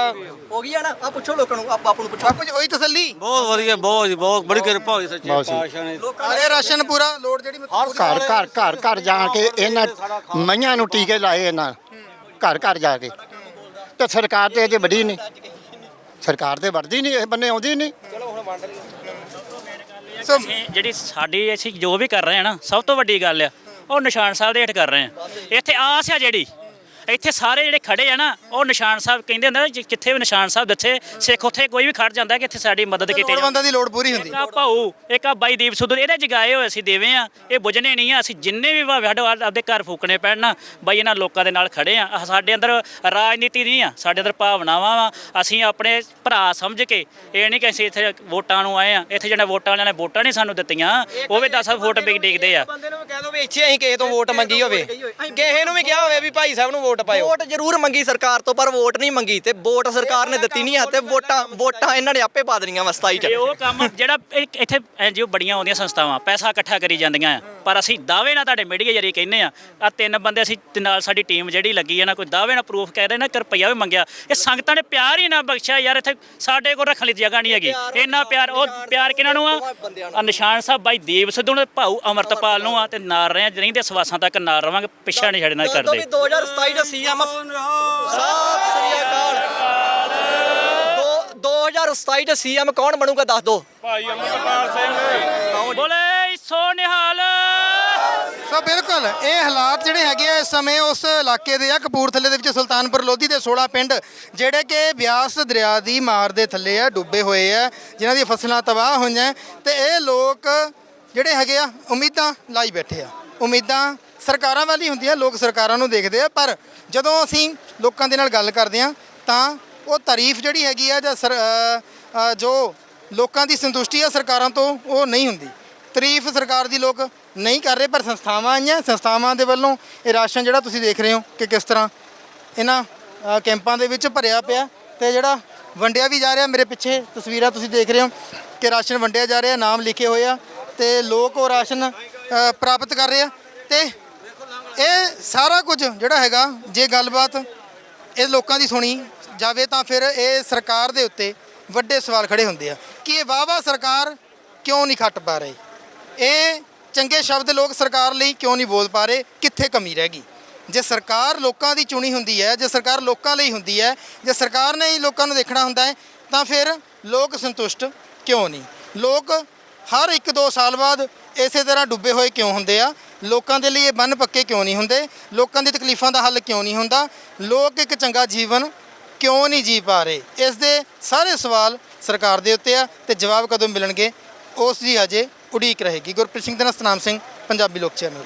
ਹੋ ਗਈ ਆ ਨਾ ਆ ਪੁੱਛੋ ਲੋਕਾਂ ਨੂੰ ਆਪ ਆਪ ਨੂੰ ਪੁੱਛੋ। ਕੁਝ ਹੋਈ ਤਸੱਲੀ? ਬਹੁਤ ਵਧੀਆ ਬਹੁਤ ਜੀ ਬਹੁਤ ਬੜੀ ਕਿਰਪਾ ਹੋਈ ਸੱਚੇ। ਪਾਤਸ਼ਾਹ ਨੇ ਸਾਰੇ ਰਾਸ਼ਨ ਪੂਰਾ ਲੋੜ ਜਿਹੜੀ ਘਰ ਘਰ ਘਰ ਘਰ ਜਾ ਕੇ ਇਹਨਾਂ ਮਈਆਂ ਨੂੰ ਟੀਕੇ ਲਾਏ ਇਹਨਾਂ। ਘਰ ਘਰ ਜਾ ਕੇ। ਤੇ ਸਰਕਾਰ ਤੇ ਅਜੇ ਵੱਡੀ ਨਹੀਂ। ਸਰਕਾਰ ਤੇ ਵੜਦੀ ਨਹੀਂ ਇਹ ਬੰਨੇ ਆਉਂਦੀ ਨਹੀਂ। ਸੋ ਜਿਹੜੀ ਸਾਡੀ ਅਸੀਂ ਜੋ ਵੀ ਕਰ ਰਹੇ ਹਾਂ ਨਾ, ਸਭ ਤੋਂ ਵੱਡੀ ਗੱਲ ਆ, ਉਹ ਨਿਸ਼ਾਨ ਸਾਹਿਬ ਦੇ ਹੇਠ ਕਰ ਰਹੇ ਆ। ਇੱਥੇ ਆਸ ਆ ਜਿਹੜੀ। ਇੱਥੇ ਸਾਰੇ ਜਿਹੜੇ ਖੜੇ ਆ ਨਾ ਉਹ ਨਿਸ਼ਾਨ ਸਾਹਿਬ ਕਹਿੰਦੇ ਹੁੰਦੇ ਨਾ ਜਿੱਥੇ ਵੀ ਨਿਸ਼ਾਨ ਸਾਹਿਬ ਦੱਸੇ ਸਿੱਖ ਉੱਥੇ ਕੋਈ ਵੀ ਖੜ ਜਾਂਦਾ ਕਿ ਇੱਥੇ ਸਾਡੀ ਮਦਦ ਕੀਤੀ ਜਾਵੇ। ਲੋੜਵੰਦਾਂ ਦੀ ਲੋੜ ਪੂਰੀ ਹੁੰਦੀ। ਇੱਕ ਆ ਭਾਊ ਇੱਕ ਆ ਬਾਈ ਦੀਪ ਸੁਧਰ ਇਹਦੇ ਜਗਾਏ ਹੋਏ ਅਸੀਂ ਦੇਵੇਂ ਆ ਇਹ ਬੁਝਣੇ ਨਹੀਂ ਆ ਅਸੀਂ ਜਿੰਨੇ ਵੀ ਵਾ- ਸਾਡੇ ਵੱਲ ਆਪਦੇ ਘਰ ਫੂਕਣੇ ਪੈਣ ਨਾ ਬਾਈ ਇਹਨਾਂ ਲੋਕਾਂ ਦੇ ਨਾਲ ਖੜੇ ਆ ਆਹ ਸਾਡੇ ਅੰਦਰ ਰਾਜਨੀਤੀ ਨਹੀਂ ਆ ਸਾਡੇ ਅੰਦਰ ਭਾਵਨਾਵਾਂ ਵਾ ਅਸੀਂ ਆਪਣੇ ਭਰਾ ਸਮਝ ਕੇ ਇਹ ਨਹੀਂ ਕਿ ਅਸੀਂ ਇੱਥੇ ਵੋਟਾਂ ਨੂੰ ਆਏ ਆ ਇੱਥੇ ਜਿਹੜੇ ਵੋਟਾਂ ਵਾਲਿਆਂ ਨੇ ਵੋਟਾਂ ਨਹੀਂ ਸਾਨੂੰ ਦਿੱਤੀਆਂ ਉਹ ਵੀ 10 ਵੋਟ ਵੀ ਡਿੱਗਦੇ ਆ। ਬੰਦੇ ਨੂੰ ਵੀ ਕਹਿ ਦੋ ਵੀ ਇੱਥੇ ਅਸੀਂ ਕਿਸੇ ਤੋਂ ਵੋਟ ਮੰਗੀ ਹੋਵੇ। ਕਿਸੇ ਨੂੰ ਵੀ ਕਿਹਾ ਹੋਵੇ ਵੀ ਭਾਈ ਸਾਹਿਬ ਨੂੰ ਵੋਟ ਪਾਇਓ। ਵੋਟ ਜ਼ਰੂਰ ਮੰਗੀ ਸਰਕਾਰ ਤੋਂ ਪਰ ਵੋਟ ਨਹੀਂ ਮੰਗੀ ਤੇ ਵੋਟ ਸਰਕਾਰ ਨੇ ਦਿੱਤੀ ਨਹੀਂ ਆ ਤੇ ਵੋਟਾਂ ਵੋਟਾਂ ਇਹਨਾਂ ਨੇ ਆਪੇ ਪਾ ਦੇਣੀਆਂ ਵਾ 27 ਚ ਇਹ ਉਹ ਕੰਮ ਜਿਹੜਾ ਇੱਕ ਇੱਥੇ ਐਨਜੀਓ ਬੜੀਆਂ ਆਉਂਦੀਆਂ ਸੰਸਥਾਵਾਂ ਪੈਸਾ ਇਕੱਠਾ ਕਰੀ ਜਾਂਦੀਆਂ ਆ। ਪਰ ਅਸੀਂ ਦਾਅਵੇ ਨਾਲ ਤੁਹਾਡੇ ਮੀਡੀਆ ਜਰੀ ਕਹਿੰਦੇ ਆ ਆ ਤਿੰਨ ਬੰਦੇ ਅਸੀਂ ਤੇ ਨਾਲ ਸਾਡੀ ਟੀਮ ਜਿਹੜੀ ਲੱਗੀ ਆ ਨਾ ਕੋਈ ਦਾਅਵੇ ਨਾਲ ਪ੍ਰੂਫ ਕਹਿ ਰਹੇ ਨਾ ਕਿ ਰੁਪਈਆ ਵੀ ਮੰਗਿਆ। ਇਹ ਸੰਗਤਾਂ ਨੇ ਪਿਆਰ ਹੀ ਨਾ ਬਖਸ਼ਿਆ ਯਾਰ ਇੱਥੇ ਸਾਡੇ ਕੋਲ ਰੱਖਣ ਲਈ ਜਗ੍ਹਾ ਨਹੀਂ ਹੈਗੀ। ਇੰਨਾ ਪਿਆਰ ਉਹ ਪਿਆਰ ਕਿਹਨਾਂ ਨੂੰ ਆ? ਆ ਨਿਸ਼ਾਨ ਸਾਹਿਬ ਬਾਈ ਦੇਵ ਸਿੱਧੂ ਨੇ ਭਾਊ ਅਮਰਤਪਾਲ ਨੂੰ ਆ ਤੇ ਨਾਲ ਰਹੇ ਆ ਰਹਿੰਦੇ ਸਵਾਸਾਂ ਤੱਕ ਨਾਲ ਰਵਾਂਗੇ ਪਿੱਛਾ ਨਹੀਂ ਛੱਡਣਾ ਕਰਦੇ। ਵੀ 2027 ਦਾ ਸੀਐਮ ਸਤਿ ਸ੍ਰੀ ਅਕਾਲ। ਦੋ 2027 ਦਾ ਸੀਐਮ ਕੌਣ ਬਣੂਗਾ ਦੱਸ ਦੋ। ਬੋਲੇ ਸੋ ਨਿਹਾਲ। ਸੋ ਬਿਲਕੁਲ ਇਹ ਹਾਲਾਤ ਜਿਹੜੇ ਹੈਗੇ ਆ ਇਸ ਸਮੇਂ ਉਸ ਇਲਾਕੇ ਦੇ ਆ ਕਪੂਰਥਲੇ ਦੇ ਵਿੱਚ ਸੁਲਤਾਨਪੁਰ ਲੋਧੀ ਦੇ 16 ਪਿੰਡ ਜਿਹੜੇ ਕਿ ਬਿਆਸ ਦਰਿਆ ਦੀ ਮਾਰ ਦੇ ਥੱਲੇ ਆ ਡੁੱਬੇ ਹੋਏ ਆ ਜਿਨ੍ਹਾਂ ਦੀਆਂ ਫਸਲਾਂ ਤਬਾਹ ਹੋਈਆਂ ਤੇ ਇਹ ਲੋਕ ਜਿਹੜੇ ਹੈਗੇ ਆ ਉਮੀਦਾਂ ਲਾਈ ਬੈਠੇ ਆ। ਉਮੀਦਾਂ ਸਰਕਾਰਾਂ ਵੱਲ ਹੀ ਹੈ, ਲੋਕ ਸਰਕਾਰਾਂ ਨੂੰ ਦੇਖਦੇ ਆ, ਪਰ ਜਦੋਂ ਅਸੀਂ ਲੋਕਾਂ ਦੇ ਨਾਲ ਗੱਲ ਕਰਦੇ ਆ ਤਾਂ ਉਹ ਤਾਰੀਫ ਜਿਹੜੀ ਹੈਗੀ ਆ ਜਾਂ ਸਰ- ਜੋ ਲੋਕਾਂ ਦੀ ਸੰਤੁਸ਼ਟੀ ਆ ਸਰਕਾਰਾਂ ਤੋਂ, ਉਹ ਨਹੀਂ ਹੁੰਦੀ। ਤਾਰੀਫ ਸਰਕਾਰ ਦੀ ਲੋਕ ਨਹੀਂ ਕਰ ਰਹੇ, ਪਰ ਸੰਸਥਾਵਾਂ ਆਈਆਂ, ਸੰਸਥਾਵਾਂ ਦੇ ਵੱਲੋਂ ਇਹ ਰਾਸ਼ਨ ਜਿਹੜਾ ਤੁਸੀਂ ਦੇਖ ਰਹੇ ਹੋ ਕਿ ਕਿਸ ਤਰ੍ਹਾਂ ਇਹਨਾਂ ਕੈਂਪਾਂ ਦੇ ਵਿੱਚ ਭਰਿਆ ਪਿਆ ਤੇ ਜਿਹੜਾ ਵੰਡਿਆ ਵੀ ਜਾ ਰਿਹਾ, ਮੇਰੇ ਪਿੱਛੇ ਤਸਵੀਰਾਂ ਤੁਸੀਂ ਦੇਖ ਰਹੇ ਹੋ ਕਿ ਰਾਸ਼ਨ ਵੰਡਿਆ ਜਾ ਰਿਹਾ, ਨਾਮ ਲਿਖੇ ਹੋਏ ਆ ਤੇ ਲੋਕ ਉਹ ਰਾਸ਼ਨ ਪ੍ਰਾਪਤ ਕਰ ਰਹੇ ਆ ਤੇ ਇਹ ਸਾਰਾ ਕੁਝ ਜਿਹੜਾ ਹੈਗਾ, ਜੇ ਗੱਲਬਾਤ ਇਹ ਲੋਕਾਂ ਦੀ ਸੁਣੀ ਜਾਵੇ ਤਾਂ ਫਿਰ ਇਹ ਸਰਕਾਰ ਦੇ ਉੱਤੇ ਵੱਡੇ ਸਵਾਲ ਖੜੇ ਹੁੰਦੇ ਆ ਕਿ ਇਹ ਵਾਵਾ ਸਰਕਾਰ ਕਿਉਂ ਨਹੀਂ ਖੱਟ ਪਾ ਰਹੀ? ਇਹ ਚੰਗੇ ਸ਼ਬਦ ਲੋਕ ਸਰਕਾਰ ਲਈ ਕਿਉਂ ਨਹੀਂ ਬੋਲ ਪਾ ਰਹੇ? ਕਿੱਥੇ ਕਮੀ ਰਹਿ ਗਈ? ਜੇ ਸਰਕਾਰ ਲੋਕਾਂ ਦੀ ਚੁਣੀ ਹੁੰਦੀ ਹੈ, ਜੇ ਸਰਕਾਰ ਲੋਕਾਂ ਲਈ ਹੁੰਦੀ ਹੈ, ਜੇ ਸਰਕਾਰ ਨੇ ਹੀ ਲੋਕਾਂ ਨੂੰ ਦੇਖਣਾ ਹੁੰਦਾ ਹੈ, ਤਾਂ ਫਿਰ ਲੋਕ ਸੰਤੁਸ਼ਟ ਕਿਉਂ ਨਹੀਂ? ਲੋਕ ਹਰ ਇੱਕ ਦੋ ਸਾਲ ਬਾਅਦ ਇਸੇ ਤਰ੍ਹਾਂ ਡੁੱਬੇ ਹੋਏ ਕਿਉਂ ਹੁੰਦੇ ਆ? ਲੋਕਾਂ ਦੇ ਲਈ ਇਹ ਬੰਨ ਪੱਕੇ ਕਿਉਂ ਨਹੀਂ ਹੁੰਦੇ? ਲੋਕਾਂ ਦੀ ਤਕਲੀਫਾਂ ਦਾ ਹੱਲ ਕਿਉਂ ਨਹੀਂ ਹੁੰਦਾ? ਲੋਕ ਇੱਕ ਚੰਗਾ ਜੀਵਨ ਕਿਉਂ ਨਹੀਂ ਜੀ ਪਾ ਰਹੇ? ਇਸ ਦੇ ਸਾਰੇ ਸਵਾਲ ਸਰਕਾਰ ਦੇ ਉੱਤੇ ਆ ਤੇ ਜਵਾਬ ਕਦੋਂ ਮਿਲਣਗੇ? ਉਸ ਦੀ ਅਜੇ ਉਡੀਕ ਰਹੇਗੀ। ਗੁਰਪ੍ਰੀਤ ਸਿੰਘ ਦੇ ਨਾਲ ਸਤਨਾਮ ਸਿੰਘ, ਪੰਜਾਬੀ ਲੋਕ ਚੈਨਲ।